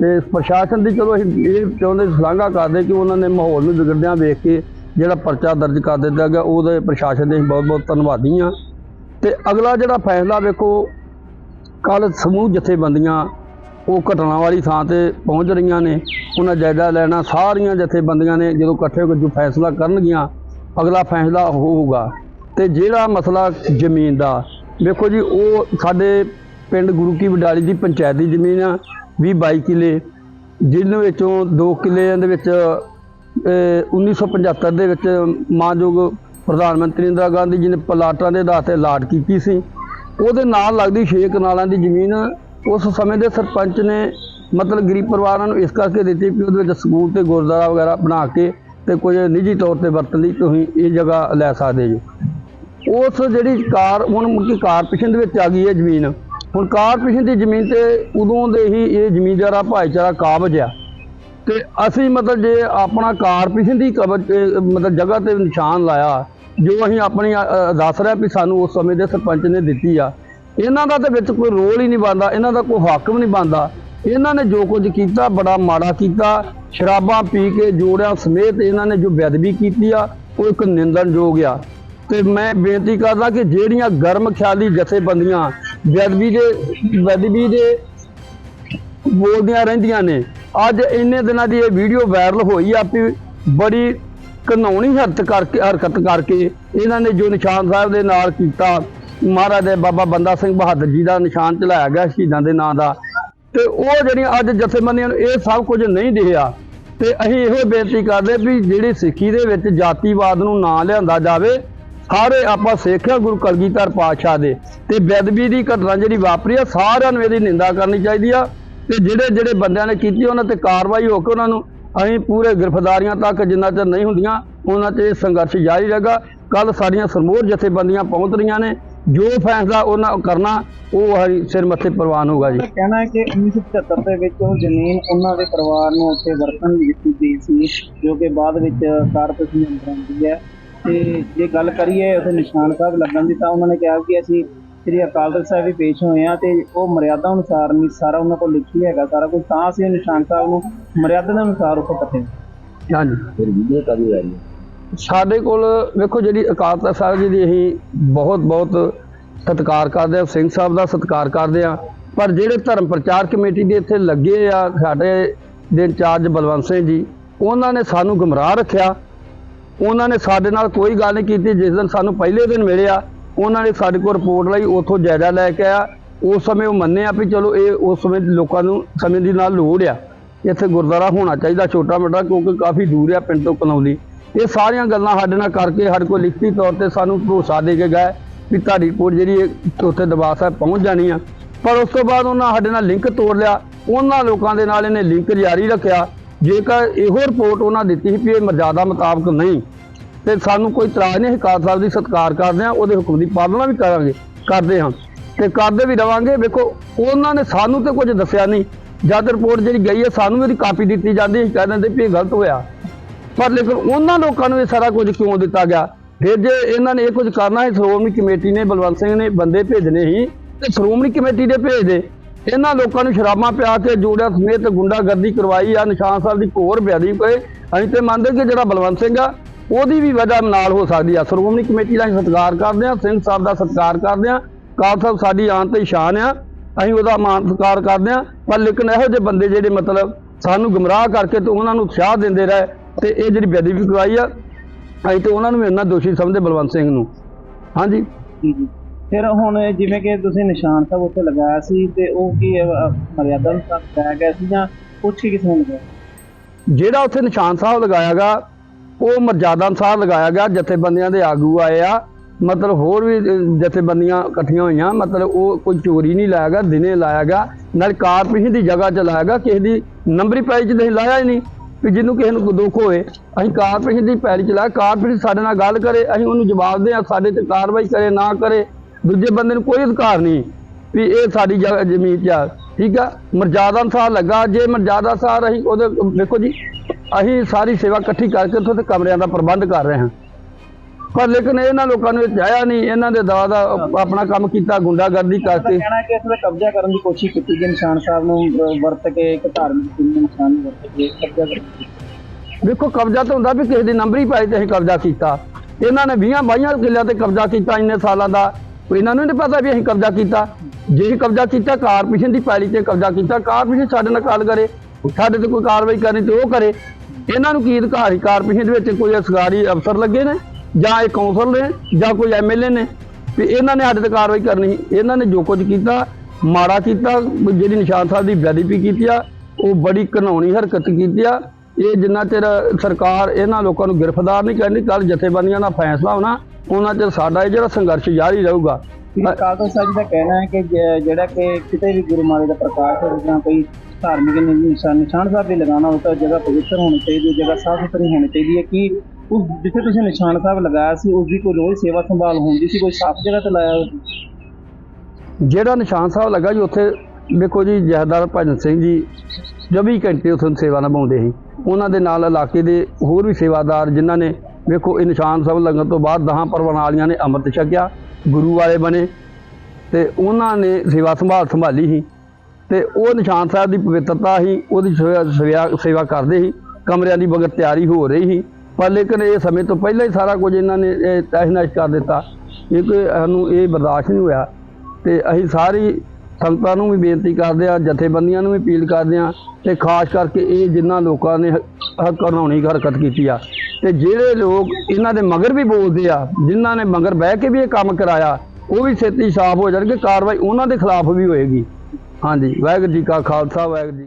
ਤੇ ਪ੍ਰਸ਼ਾਸਨ ਦੀ ਚਲੋ ਅਸੀਂ ਇਹ ਚਾਹੁੰਦੇ ਸ਼ਲਾਘਾ ਕਰਦੇ ਕਿ ਉਹਨਾਂ ਨੇ ਮਾਹੌਲ ਨੂੰ ਵਿਗੜਦਿਆਂ ਵੇਖ ਕੇ ਜਿਹੜਾ ਪਰਚਾ ਦਰਜ ਕਰ ਦਿੱਤਾ ਗਿਆ, ਉਹਦੇ ਪ੍ਰਸ਼ਾਸਨ ਦੇ ਅਸੀਂ ਬਹੁਤ ਬਹੁਤ ਧੰਨਵਾਦੀ ਹਾਂ। ਤੇ ਅਗਲਾ ਜਿਹੜਾ ਫੈਸਲਾ ਵੇਖੋ, ਕੱਲ ਸਮੂਹ ਜਥੇਬੰਦੀਆਂ ਉਹ ਘਟਨਾ ਵਾਲੀ ਥਾਂ ਤੇ ਪਹੁੰਚ ਰਹੀਆਂ ਨੇ। ਉਹਨਾਂ ਜਾਇਜ਼ਾ ਲੈਣਾ ਸਾਰੀਆਂ ਜਥੇਬੰਦੀਆਂ ਨੇ, ਜਦੋਂ ਇਕੱਠੇ ਹੋ ਕੇ ਜੋ ਫੈਸਲਾ ਕਰਨਗੀਆਂ, ਅਗਲਾ ਫੈਸਲਾ ਹੋਊਗਾ। ਤੇ ਜਿਹੜਾ ਮਸਲਾ ਜ਼ਮੀਨ ਦਾ, ਵੇਖੋ ਜੀ, ਉਹ ਸਾਡੇ ਪਿੰਡ ਗੁਰੂ ਕੀ ਵਡਾਲੀ ਦੀ ਪੰਚਾਇਤ ਦੀ ਜ਼ਮੀਨ ਆ 20 22 ਕਿੱਲੇ ਜਿਹਨਾਂ ਵਿੱਚੋਂ 2 ਕਿੱਲਿਆਂ ਦੇ ਵਿੱਚ, ਅਹ 1975 ਦੇ ਵਿੱਚ ਮਾਨਯੋਗ ਪ੍ਰਧਾਨ ਮੰਤਰੀ ਇੰਦਰਾ ਗਾਂਧੀ ਜੀ ਨੇ ਪਲਾਟਾਂ ਦੇ ਆਧਾਰ ਤੇ ਲਾਟ ਕੀਤੀ ਸੀ। ਉਹਦੇ ਨਾਲ ਲੱਗਦੀ ਛੇ ਕਨਾਲਾਂ ਦੀ ਜ਼ਮੀਨ ਉਸ ਸਮੇਂ ਦੇ ਸਰਪੰਚ ਨੇ ਮਤਲਬ ਗਰੀਬ ਪਰਿਵਾਰਾਂ ਨੂੰ ਇਸ ਕਰਕੇ ਦਿੱਤੀ ਕਿ ਉਹਦੇ ਵਿੱਚ ਸਕੂਲ ਤੇ ਗੁਰਦੁਆਰਾ ਵਗੈਰਾ ਬਣਾ ਕੇ ਤੇ ਕੁਝ ਨਿੱਜੀ ਤੌਰ ਤੇ ਵਰਤਣ ਲਈ ਤੁਸੀਂ ਇਹ ਜਗ੍ਹਾ ਲੈ ਸਕਦੇ ਜੀ। ਉਸ ਜਿਹੜੀ ਕਾਰ, ਹੁਣ ਮੁੱਢੀ ਕਾਰਪੋਰੇਸ਼ਨ ਦੇ ਵਿੱਚ ਆ ਗਈ ਹੈ ਜ਼ਮੀਨ। ਹੁਣ ਕਾਰਪੋਰੇਸ਼ਨ ਦੀ ਜ਼ਮੀਨ ਤੇ ਉਦੋਂ ਦੇ ਹੀ ਇਹ ਜ਼ਮੀਨਦਾਰਾ ਭਾਈਚਾਰਾ ਕਾਬਜ ਆ। ਤੇ ਅਸੀਂ ਮਤਲਬ ਜੇ ਆਪਣਾ ਕਾਰਪੋਰੇਸ਼ਨ ਦੀ ਕਬਜ਼ ਮਤਲਬ ਜਗ੍ਹਾ ਤੇ ਨਿਸ਼ਾਨ ਲਾਇਆ, ਜੋ ਅਸੀਂ ਆਪਣੀ ਦੱਸ ਰਿਹਾ ਵੀ ਸਾਨੂੰ ਉਸ ਸਮੇਂ ਦੇ ਸਰਪੰਚ ਨੇ ਦਿੱਤੀ ਆ। ਇਹਨਾਂ ਦਾ ਤਾਂ ਵਿੱਚ ਕੋਈ ਰੋਲ ਹੀ ਨਹੀਂ ਬਣਦਾ, ਇਹਨਾਂ ਦਾ ਕੋਈ ਹੱਕ ਵੀ ਨਹੀਂ ਬਣਦਾ। ਇਹਨਾਂ ਨੇ ਜੋ ਕੁਝ ਕੀਤਾ, ਬੜਾ ਮਾੜਾ ਕੀਤਾ, ਸ਼ਰਾਬਾਂ ਪੀ ਕੇ ਜੋੜਿਆਂ ਸਮੇਤ ਇਹਨਾਂ ਨੇ ਜੋ ਬੇਅਦਬੀ ਕੀਤੀ ਆ, ਉਹ ਇੱਕ ਨਿੰਦਣਯੋਗ ਆ। ਤੇ ਮੈਂ ਬੇਨਤੀ ਕਰਦਾ ਕਿ ਜਿਹੜੀਆਂ ਗਰਮ ਖਿਆਲੀ ਜਥੇਬੰਦੀਆਂ, ਬੇਅਦਬੀ ਦੇ ਬੇਅਦਬੀ ਦੇ ਬੋਲਦੀਆਂ ਰਹਿੰਦੀਆਂ ਨੇ, ਅੱਜ ਇੰਨੇ ਦਿਨਾਂ ਦੀ ਇਹ ਵੀਡੀਓ ਵਾਇਰਲ ਹੋਈ ਆ ਵੀ ਬੜੀ ਘਨੌਣੀ ਹਰਕਤ ਕਰਕੇ ਹਰਕਤ ਕਰਕੇ ਇਹਨਾਂ ਨੇ ਜੋ ਨਿਸ਼ਾਨ ਸਾਹਿਬ ਦੇ ਨਾਲ ਕੀਤਾ, ਮਹਾਰਾਜ ਦੇ ਬਾਬਾ ਬੰਦਾ ਸਿੰਘ ਬਹਾਦਰ ਜੀ ਦਾ ਨਿਸ਼ਾਨ ਚਲਾਇਆ ਗਿਆ ਸ਼ਹੀਦਾਂ ਦੇ ਨਾਂ ਦਾ, ਤੇ ਉਹ ਜਿਹੜੀਆਂ ਅੱਜ ਜਥੇਬੰਦੀਆਂ ਨੂੰ ਇਹ ਸਭ ਕੁਝ ਨਹੀਂ ਦਿਖਿਆ, ਤੇ ਅਸੀਂ ਇਹੋ ਬੇਨਤੀ ਕਰਦੇ ਵੀ ਜਿਹੜੀ ਸਿੱਖੀ ਦੇ ਵਿੱਚ ਜਾਤੀਵਾਦ ਨੂੰ ਨਾ ਲਿਆਂਦਾ ਜਾਵੇ ਸਾਰੇ ਆਪਾਂ ਸਿੱਖਿਆ ਗੁਰੂ ਕਲਗੀਧਰ ਪਾਤਸ਼ਾਹ ਦੇ ਤੇ ਬੇਅਦਬੀ ਦੀ ਘਟਨਾ ਜਿਹੜੀ ਵਾਪਰੀ ਆ, ਸਾਰਿਆਂ ਨੂੰ ਇਹਦੀ ਨਿੰਦਾ ਕਰਨੀ ਚਾਹੀਦੀ ਆ ਤੇ ਜਿਹੜੇ ਜਿਹੜੇ ਬੰਦਿਆਂ ਨੇ ਕੀਤੀ ਉਹਨਾਂ ਤੇ ਕਾਰਵਾਈ ਹੋ ਕੇ ਉਹਨਾਂ ਨੂੰ ਅਸੀਂ ਪੂਰੇ ਗ੍ਰਿਫਤਾਰੀਆਂ ਤੱਕ ਜਿੰਨਾ ਚਿਰ ਨਹੀਂ ਹੁੰਦੀਆਂ, ਉਹਨਾਂ ਤੇ ਸੰਘਰਸ਼ ਜਾਰੀ ਰਹੇਗਾ। ਕੱਲ ਸਾਡੀਆਂ ਸਰਮੋਰ ਜਥੇਬੰਦੀਆਂ ਪਹੁੰਚ ਰਹੀਆਂ ਨੇ, ਜੋ ਫੈਸਲਾ ਉਹਨਾਂ ਕਰਨਾ, ਉਹ ਹਰੀ ਸਿਰ ਮੱਥੇ ਪ੍ਰਵਾਨ ਹੋਗਾ ਜੀ। ਕਹਿਣਾ ਹੈ ਕਿ 1975 ਦੇ ਵਿੱਚ ਉਹ ਜ਼ਮੀਨ ਉਹਨਾਂ ਦੇ ਪਰਿਵਾਰ ਨੂੰ ਉੱਥੇ ਵਰਤਣ ਲਈ ਦਿੱਤੀ ਗਈ ਸੀ, ਜੋ ਕਿ ਬਾਅਦ ਵਿੱਚ ਕਾਰਪੋਰੇਸ਼ਨ ਦੇ ਅੰਦਰ ਹੈ। ਤੇ ਜੇ ਗੱਲ ਕਰੀਏ ਉੱਥੇ ਨਿਸ਼ਾਨ ਸਾਹਿਬ ਲੱਗਣ ਦੀ ਤਾਂ ਉਹਨਾਂ ਨੇ ਕਿਹਾ ਕਿ ਅਸੀਂ ਸ੍ਰੀ ਅਕਾਲ ਤਖਤ ਸਾਹਿਬ ਵੀ ਪੇਸ਼ ਹੋਏ ਆ ਤੇ ਉਹ ਮਰਿਆਦਾ ਅਨੁਸਾਰ ਨਹੀਂ ਸਾਰਾ ਉਹਨਾਂ ਕੋਲ ਲਿਖੀ ਹੈਗਾ ਸਾਰਾ ਕੁਝ ਤਾਂ ਅਸੀਂ ਨਿਸ਼ਾਨ ਸਾਹਿਬ ਨੂੰ ਮਰਿਆਦਾ ਦੇ ਅਨੁਸਾਰ ਉੱਥੇ ਕੱਟੇ ਹਾਂਜੀ। ਫਿਰ ਵੀਡੀਓ ਕਦੀ ਆਈ ਸਾਡੇ ਕੋਲ ਵੇਖੋ ਜਿਹੜੀ ਅਕਾਲ ਤਖਤ ਸਾਹਿਬ ਜੀ ਦੀ ਅਸੀਂ ਬਹੁਤ ਬਹੁਤ ਸਤਿਕਾਰ ਕਰਦੇ ਆ ਸਿੰਘ ਸਾਹਿਬ ਦਾ ਸਤਿਕਾਰ ਕਰਦੇ ਆ ਪਰ ਜਿਹੜੇ ਧਰਮ ਪ੍ਰਚਾਰ ਕਮੇਟੀ ਦੇ ਇੱਥੇ ਲੱਗੇ ਆ ਸਾਡੇ ਦੇ ਇੰਚਾਰਜ ਬਲਵੰਤ ਸਿੰਘ ਜੀ ਉਹਨਾਂ ਨੇ ਸਾਨੂੰ ਗੁੰਮਰਾਹ ਰੱਖਿਆ ਉਹਨਾਂ ਨੇ ਸਾਡੇ ਨਾਲ ਕੋਈ ਗੱਲ ਨਹੀਂ ਕੀਤੀ। ਜਿਸ ਦਿਨ ਸਾਨੂੰ ਪਹਿਲੇ ਦਿਨ ਮਿਲਿਆ ਉਹਨਾਂ ਨੇ ਸਾਡੇ ਕੋਲ ਰਿਪੋਰਟ ਲਈ, ਉੱਥੋਂ ਜਾਇਜ਼ਾ ਲੈ ਕੇ ਆਇਆ। ਉਸ ਸਮੇਂ ਉਹ ਮੰਨਿਆ ਵੀ ਚਲੋ ਇਹ ਉਸ ਸਮੇਂ ਲੋਕਾਂ ਨੂੰ ਸਮੇਂ ਦੀ ਨਾਲ ਲੋੜ ਆ। ਇੱਥੇ ਗੁਰਦੁਆਰਾ ਹੋਣਾ ਚਾਹੀਦਾ ਛੋਟਾ ਮੋਟਾ ਕਿਉਂਕਿ ਕਾਫੀ ਦੂਰ ਆ ਪਿੰਡ ਤੋਂ ਕਨੌਲੀ ਇਹ ਸਾਰੀਆਂ ਗੱਲਾਂ ਸਾਡੇ ਨਾਲ ਕਰਕੇ ਸਾਡੇ ਕੋਲ ਲਿਖਤੀ ਤੌਰ ਤੇ ਸਾਨੂੰ ਭਰੋਸਾ ਦੇ ਕੇ ਗਏ ਵੀ ਤੁਹਾਡੀ ਰਿਪੋਰਟ ਜਿਹੜੀ ਹੈ ਉੱਥੇ ਦਰਬਾਰ ਸਾਹਿਬ ਪਹੁੰਚ ਜਾਣੀ ਆ। ਪਰ ਉਸ ਤੋਂ ਬਾਅਦ ਉਹਨਾਂ ਸਾਡੇ ਨਾਲ ਲਿੰਕ ਤੋੜ ਲਿਆ। ਉਹਨਾਂ ਲੋਕਾਂ ਦੇ ਨਾਲ ਇਹਨੇ ਲਿੰਕ ਜਾਰੀ ਰੱਖਿਆ। ਜੇਕਰ ਇਹੋ ਰਿਪੋਰਟ ਉਹਨਾਂ ਦਿੱਤੀ ਸੀ ਵੀ ਇਹ ਮਰਜ਼ਾਦਾ ਮੁਤਾਬਕ ਨਹੀਂ, ਤੇ ਸਾਨੂੰ ਕੋਈ ਇਤਰਾਜ਼ ਨਹੀਂ, ਅਸੀਂ ਸਾਹਿਬ ਦੀ ਸਤਿਕਾਰ ਕਰਦੇ ਹਾਂ, ਉਹਦੇ ਹੁਕਮ ਦੀ ਪਾਲਣਾ ਵੀ ਕਰਾਂਗੇ, ਕਰਦੇ ਹਾਂ, ਤੇ ਕਰਦੇ ਵੀ ਰਵਾਂਗੇ। ਵੇਖੋ ਉਹਨਾਂ ਨੇ ਸਾਨੂੰ ਤੇ ਕੁਝ ਦੱਸਿਆ ਨਹੀਂ। ਜਦ ਰਿਪੋਰਟ ਜਿਹੜੀ ਗਈ ਹੈ, ਸਾਨੂੰ ਇਹਦੀ ਕਾਪੀ ਦਿੱਤੀ ਜਾਂਦੀ ਅਸੀਂ ਕਹਿ ਦਿੰਦੇ ਵੀ ਇਹ ਗਲਤ ਹੋਇਆ। ਪਰ ਲੇਕਿਨ ਉਹਨਾਂ ਲੋਕਾਂ ਨੂੰ ਇਹ ਸਾਰਾ ਕੁਝ ਕਿਉਂ ਦਿੱਤਾ ਗਿਆ? ਫਿਰ ਜੇ ਇਹਨਾਂ ਨੇ ਇਹ ਕੁਝ ਕਰਨਾ ਹੈ, ਸ਼੍ਰੋਮਣੀ ਕਮੇਟੀ ਨੇ, ਬਲਵੰਤ ਸਿੰਘ ਨੇ ਬੰਦੇ ਭੇਜਣੇ ਹੀ ਤੇ ਸ਼੍ਰੋਮਣੀ ਕਮੇਟੀ ਦੇ ਭੇਜਦੇ। ਇਹਨਾਂ ਲੋਕਾਂ ਨੂੰ ਸ਼ਰਾਬਾਂ ਪਿਆ ਕੇ ਜੋੜਿਆ ਸਮੇਤ ਗੁੰਡਾਗਰਦੀ ਕਰਵਾਈ ਆ, ਨਿਸ਼ਾਨ ਸਾਹਿਬ ਦੀ ਘੋਰ ਬਿਆਦੀ ਪਏ। ਅਸੀਂ ਤੇ ਮੰਨਦੇ ਕਿ ਜਿਹੜਾ ਬਲਵੰਤ ਸਿੰਘ ਆ, ਉਹਦੀ ਵੀ ਵਜ੍ਹਾ ਨਾਲ ਹੋ ਸਕਦੀ ਆ। ਸ਼੍ਰੋਮਣੀ ਕਮੇਟੀ ਦਾ ਅਸੀਂ ਸਤਿਕਾਰ ਕਰਦੇ ਆ, ਸਿੰਘ ਸਾਹਿਬ ਦਾ ਸਤਿਕਾਰ ਕਰਦੇ ਆ, ਕਾਲ ਸਾਹਿਬ ਸਾਡੀ ਆਨ ਤੇ ਸ਼ਾਨ ਆ, ਅਸੀਂ ਉਹਦਾ ਮਾਨ ਸਤਿਕਾਰ ਕਰਦੇ ਆ। ਪਰ ਲੇਕਿਨ ਇਹੋ ਜਿਹੇ ਬੰਦੇ ਜਿਹੜੇ ਮਤਲਬ ਸਾਨੂੰ ਗੁੰਮਰਾਹ ਕਰਕੇ ਤੇ ਉਹਨਾਂ ਨੂੰ ਉਤਸ਼ਾਹ ਦਿੰਦੇ ਰਹੇ ਤੇ ਇਹ ਜਿਹੜੀ ਬੇਅਦਬੀ ਕਰਵਾਈ ਆ, ਅਸੀਂ ਤੇ ਉਹਨਾਂ ਨੂੰ ਵੀ ਇੰਨਾ ਦੋਸ਼ੀ ਸਮਝਦੇ ਬਲਵੰਤ ਸਿੰਘ ਨੂੰ। ਹਾਂਜੀ? ਜੀ ਜੀ। ਫਿਰ ਹੁਣ ਜਿਵੇਂ ਕਿ ਤੁਸੀਂ ਨਿਸ਼ਾਨ ਸਾਹਿਬ ਉੱਥੇ ਲਗਾਇਆ ਸੀ ਤੇ ਉਹ ਕੀ ਅਹ, ਮਰਿਆਦਾ ਅਨੁਸਾਰ ਲਗਾਇਆ ਗਿਆ ਸੀ ਜਾਂ ਪੁੱਛ ਕੇ ਕਿਸੇ ਨੇ ਲਗਾਇਆ ਜਿਹੜਾ ਉੱਥੇ ਨਿਸ਼ਾਨ ਸਾਹਿਬ ਲਗਾਇਆਗਾ ਉਹ ਮਰਜ਼ਾਦਾ ਅਨੁਸਾਰ ਲਗਾਇਆ ਗਿਆ ਜਥੇਬੰਦੀਆਂ ਦੇ ਆਗੂ ਆਏ ਆ। ਮਤਲਬ ਹੋਰ ਵੀ ਜਥੇਬੰਦੀਆਂ ਇਕੱਠੀਆਂ ਹੋਈਆਂ ਮਤਲਬ ਉਹ ਕੋਈ ਚੋਰੀ ਨਹੀਂ ਲਾਇਆ ਗਿਆ ਦਿਨੇ ਲਾਇਆ ਗਿਆ ਨਾਲ ਕਾਰਪੋਰੇਸ਼ਨ ਦੀ ਜਗ੍ਹਾ 'ਚ ਲਾਇਆ ਗਿਆ ਕਿਸੇ ਦੀ ਨੰਬਰੀ ਪ੍ਰਾਈਜ਼ ਤੇ ਲਾਇਆ ਹੀ ਨਹੀਂ ਵੀ ਜਿਹਨੂੰ ਕਿਸੇ ਨੂੰ ਦੁੱਖ ਹੋਵੇ। ਅਸੀਂ ਕਾਰਪੋਰੇਸ਼ਨ ਦੀ ਪੈੜੀ ਚਲਾ ਕਾਰਪੋਰੇਸ਼ਨ ਸਾਡੇ ਨਾਲ ਗੱਲ ਕਰੇ ਅਸੀਂ ਉਹਨੂੰ ਜਵਾਬ ਦੇ ਸਾਡੇ ਤੇ ਕਾਰਵਾਈ ਕਰੇ ਨਾ ਕਰੇ। ਦੂਜੇ ਬੰਦੇ ਨੂੰ ਕੋਈ ਅਧਿਕਾਰ ਨਹੀਂ ਵੀ ਇਹ ਸਾਡੀ ਜਗ੍ਹਾ ਜ਼ਮੀਨ 'ਚ ਆ। ਠੀਕ ਆ? ਮਰਜ਼ਾਦਾ ਅਨੁਸਾਰ ਲੱਗਾ। ਜੇ ਮਰਜ਼ਾਦਾ ਅਨੁਸਾਰ ਅਸੀਂ ਉਹਦੇ ਦੇਖੋ ਜੀ ਅਸੀਂ ਸਾਰੀ ਸੇਵਾ ਇਕੱਠੀ ਕਰਕੇ ਉੱਥੇ ਤੇ ਕਮਰਿਆਂ ਦਾ ਪ੍ਰਬੰਧ ਕਰ ਰਹੇ ਹਾਂ। ਪਰ ਲੇਕਿਨ ਇਹਨਾਂ ਲੋਕਾਂ ਨੂੰ ਇਹ ਚਾਹਿਆ ਨਹੀਂ। ਇਹਨਾਂ ਦੇ ਦਵਾ ਦਾ ਆਪਣਾ ਕੰਮ ਕੀਤਾ ਗੁੰਡਾਗਰਦੀ ਕਰਕੇ। ਕਹਿਣਾ ਕਿ ਇਸ ਤੇ ਕਬਜ਼ਾ ਕਰਨ ਦੀ ਕੋਸ਼ਿਸ਼ ਕੀਤੀ ਗਈ। ਨਿਸ਼ਾਨ ਸਾਹਿਬ ਨੂੰ ਅਹ, ਵਰਤ ਕੇ ਇੱਕ ਧਾਰਮਿਕ ਚਿੰਨ੍ਹ ਨੂੰ ਨਿਸ਼ਾਨ ਨੂੰ ਵਰਤ ਕੇ ਕਬਜ਼ਾ ਤਾਂ ਹੁੰਦਾ ਵੀ ਕਿਸੇ ਦੀ ਨੰਬਰ ਪਾਈ ਤੇ ਅਸੀਂ ਕਬਜ਼ਾ ਕੀਤਾ। ਇਹਨਾਂ ਨੇ 20 22 ਕਿੱਲਿਆਂ ਤੇ ਕਬਜ਼ਾ ਕੀਤਾ ਇੰਨੇ ਸਾਲਾਂ ਦਾ। ਇਹਨਾਂ ਨੂੰ ਨਹੀਂ ਪਤਾ ਵੀ ਅਸੀਂ ਕਬਜ਼ਾ ਕੀਤਾ। ਜੇ ਅਸੀਂ ਕਬਜ਼ਾ ਕੀਤਾ, ਕਾਰਪੋਰੇਸ਼ਨ ਦੀ ਪੈਲੀ ਤੇ ਕਬਜ਼ਾ ਕੀਤਾ, ਕਾਰਪੋਰੇਸ਼ਨ ਸਾਡੇ ਨਾਲ ਗੱਲ ਕਰੇ, ਸਾਡੇ ਤੇ ਕੋਈ ਕਾਰਵਾਈ ਕਰਨੀ ਤੇ ਉਹ ਕਰੇ। ਇਹਨਾਂ ਨੂੰ ਕੀ ਅਧਿਕਾਰ ਸੀ? ਕਾਰਪੋਰੇਸ਼ਨ ਦੇ ਵਿੱਚ ਕੋਈ ਸਰਕਾਰੀ ਅਫਸਰ ਲੱਗੇ ਨੇ, ਜਾਂ ਇਹ ਕੌਂਸਲ ਨੇ, ਜਾਂ ਕੋਈ ਐਮਐਲਏ ਨੇ? ਵੀ ਇਹਨਾਂ ਨੇ ਸਾਡੇ ਤੇ ਕਾਰਵਾਈ ਕਰਨੀ ਇਹਨਾਂ ਨੇ ਜੋ ਕੁਝ ਕੀਤਾ, ਮਾੜਾ ਕੀਤਾ, ਜਿਹੜੀ ਨਿਸ਼ਾਨ ਸਾਹਿਬ ਦੀ ਬੇਅਦਬੀ ਕੀਤੀ ਆ, ਉਹ ਬੜੀ ਘਿਨਾਉਣੀ ਹਰਕਤ ਕੀਤੀ ਆ। ਇਹ ਜਿੰਨਾ ਚਿਰ ਸਰਕਾਰ ਇਹਨਾਂ ਲੋਕਾਂ ਨੂੰ ਗ੍ਰਿਫਤਾਰ ਨਹੀਂ ਕਰਨੀ ਕੱਲ ਜਥੇਬੰਦੀਆਂ ਦਾ ਫੈਸਲਾ ਹੋਣਾ ਉਹਨਾਂ ਚਿਰ ਸਾਡਾ ਇਹ ਜਿਹੜਾ ਸੰਘਰਸ਼ ਜਾਰੀ ਰਹੂਗਾ ਤਖਤ ਸਾਹਿਬ ਦਾ ਕਹਿਣਾ ਹੈ ਕਿ ਜਿਹੜਾ ਕਿ ਕਿਤੇ ਵੀ ਗੁਰੂ ਮਹਾਰਾਜ ਦਾ ਪ੍ਰਕਾਸ਼ ਹੋਵੇ ਜਾਂ ਕੋਈ ਧਾਰਮਿਕ ਨਿਸ਼ਾਨ ਨਿਸ਼ਾਨ ਸਾਹਿਬ ਦੇ ਲਗਾਉਣਾ ਹੋ ਤਾਂ ਜਗ੍ਹਾ ਪਵਿੱਤਰ ਹੋਣੀ ਚਾਹੀਦੀ ਹੈ ਜਗ੍ਹਾ ਸਾਫ਼ ਸੁਥਰੀ ਹੋਣੀ ਚਾਹੀਦੀ ਹੈ ਕਿ ਉਸ ਜਿੱਥੇ ਤੁਸੀਂ ਨਿਸ਼ਾਨ ਸਾਹਿਬ ਲਗਾਇਆ ਸੀ ਉਸ ਦੀ ਕੋਈ ਰੋਜ਼ ਸੇਵਾ ਸੰਭਾਲ ਹੁੰਦੀ ਸੀ ਕੋਈ ਸਾਫ਼ ਜਗ੍ਹਾ ਤੇ ਲਾਇਆ? ਜਿਹੜਾ ਨਿਸ਼ਾਨ ਸਾਹਿਬ ਲੱਗਾ ਜੀ ਉੱਥੇ ਦੇਖੋ ਜੀ ਜਹਦਾਰ ਭਜਨ ਸਿੰਘ ਜੀ 24 ਘੰਟੇ ਉੱਥੇ ਸੇਵਾ ਨਿਭਾਉਂਦੇ ਸੀ ਉਹਨਾਂ ਦੇ ਨਾਲ ਇਲਾਕੇ ਦੇ ਹੋਰ ਵੀ ਸੇਵਾਦਾਰ ਜਿਨ੍ਹਾਂ ਨੇ ਵੇਖੋ ਇਹ ਨਿਸ਼ਾਨ ਸਾਹਿਬ ਲੱਗਣ ਤੋਂ ਬਾਅਦ ਦਹਾਂ ਪਰਵਾਨਾਲੀਆਂ ਨੇ ਅੰਮ੍ਰਿਤ ਛਕਿਆ, ਗੁਰੂ ਵਾਲੇ ਬਣੇ ਤੇ ਉਹਨਾਂ ਨੇ ਸੇਵਾ ਸੰਭਾਲ ਸੰਭਾਲੀ ਸੀ ਤੇ ਉਹ ਨਿਸ਼ਾਨ ਸਾਹਿਬ ਦੀ ਪਵਿੱਤਰਤਾ ਹੀ ਉਹਦੀ ਸੇਵਾ- ਸੇਵਾ ਸੇਵਾ ਕਰਦੇ ਸੀ, ਕਮਰਿਆਂ ਦੀ ਬਗਤ ਤਿਆਰੀ ਹੋ ਰਹੀ ਸੀ। ਪਰ ਲੇਕਿਨ ਇਹ ਸਮੇਂ ਤੋਂ ਪਹਿਲਾਂ ਹੀ ਸਾਰਾ ਕੁਝ ਇਹਨਾਂ ਨੇ ਇਹ ਕਰ ਦਿੱਤਾ। ਇਹ ਕੋਈ ਸਾਨੂੰ ਇਹ ਬਰਦਾਸ਼ਤ ਨਹੀਂ ਹੋਇਆ ਤੇ ਅਸੀਂ ਸਾਰੀ ਸੰਗਤਾਂ ਨੂੰ ਵੀ ਬੇਨਤੀ ਕਰਦੇ ਆ, ਜਥੇਬੰਦੀਆਂ ਨੂੰ ਵੀ ਅਪੀਲ ਕਰਦੇ ਆ ਤੇ ਖਾਸ ਕਰਕੇ ਇਹ ਜਿਨ੍ਹਾਂ ਲੋਕਾਂ ਨੇ ਘਰਨਾਉਣੀ ਹਰਕਤ ਕੀਤੀ ਆ। ਤੇ ਜਿਹੜੇ ਲੋਕ ਇਹਨਾਂ ਦੇ ਮਗਰ ਵੀ ਬੋਲਦੇ ਆ, ਜਿਨ੍ਹਾਂ ਨੇ ਮਗਰ ਬਹਿ ਕੇ ਵੀ ਇਹ ਕੰਮ ਕਰਾਇਆ, ਉਹ ਵੀ ਛੇਤੀ ਸਾਫ਼ ਹੋ ਜਾਣਗੇ, ਕਾਰਵਾਈ ਉਹਨਾਂ ਦੇ ਖਿਲਾਫ ਵੀ ਹੋਏਗੀ। ਹਾਂਜੀ, ਵਾਹਿਗੁਰੂ ਜੀ ਕਾ ਖਾਲਸਾ, ਵਾਹਿਗੁਰੂ ਜੀ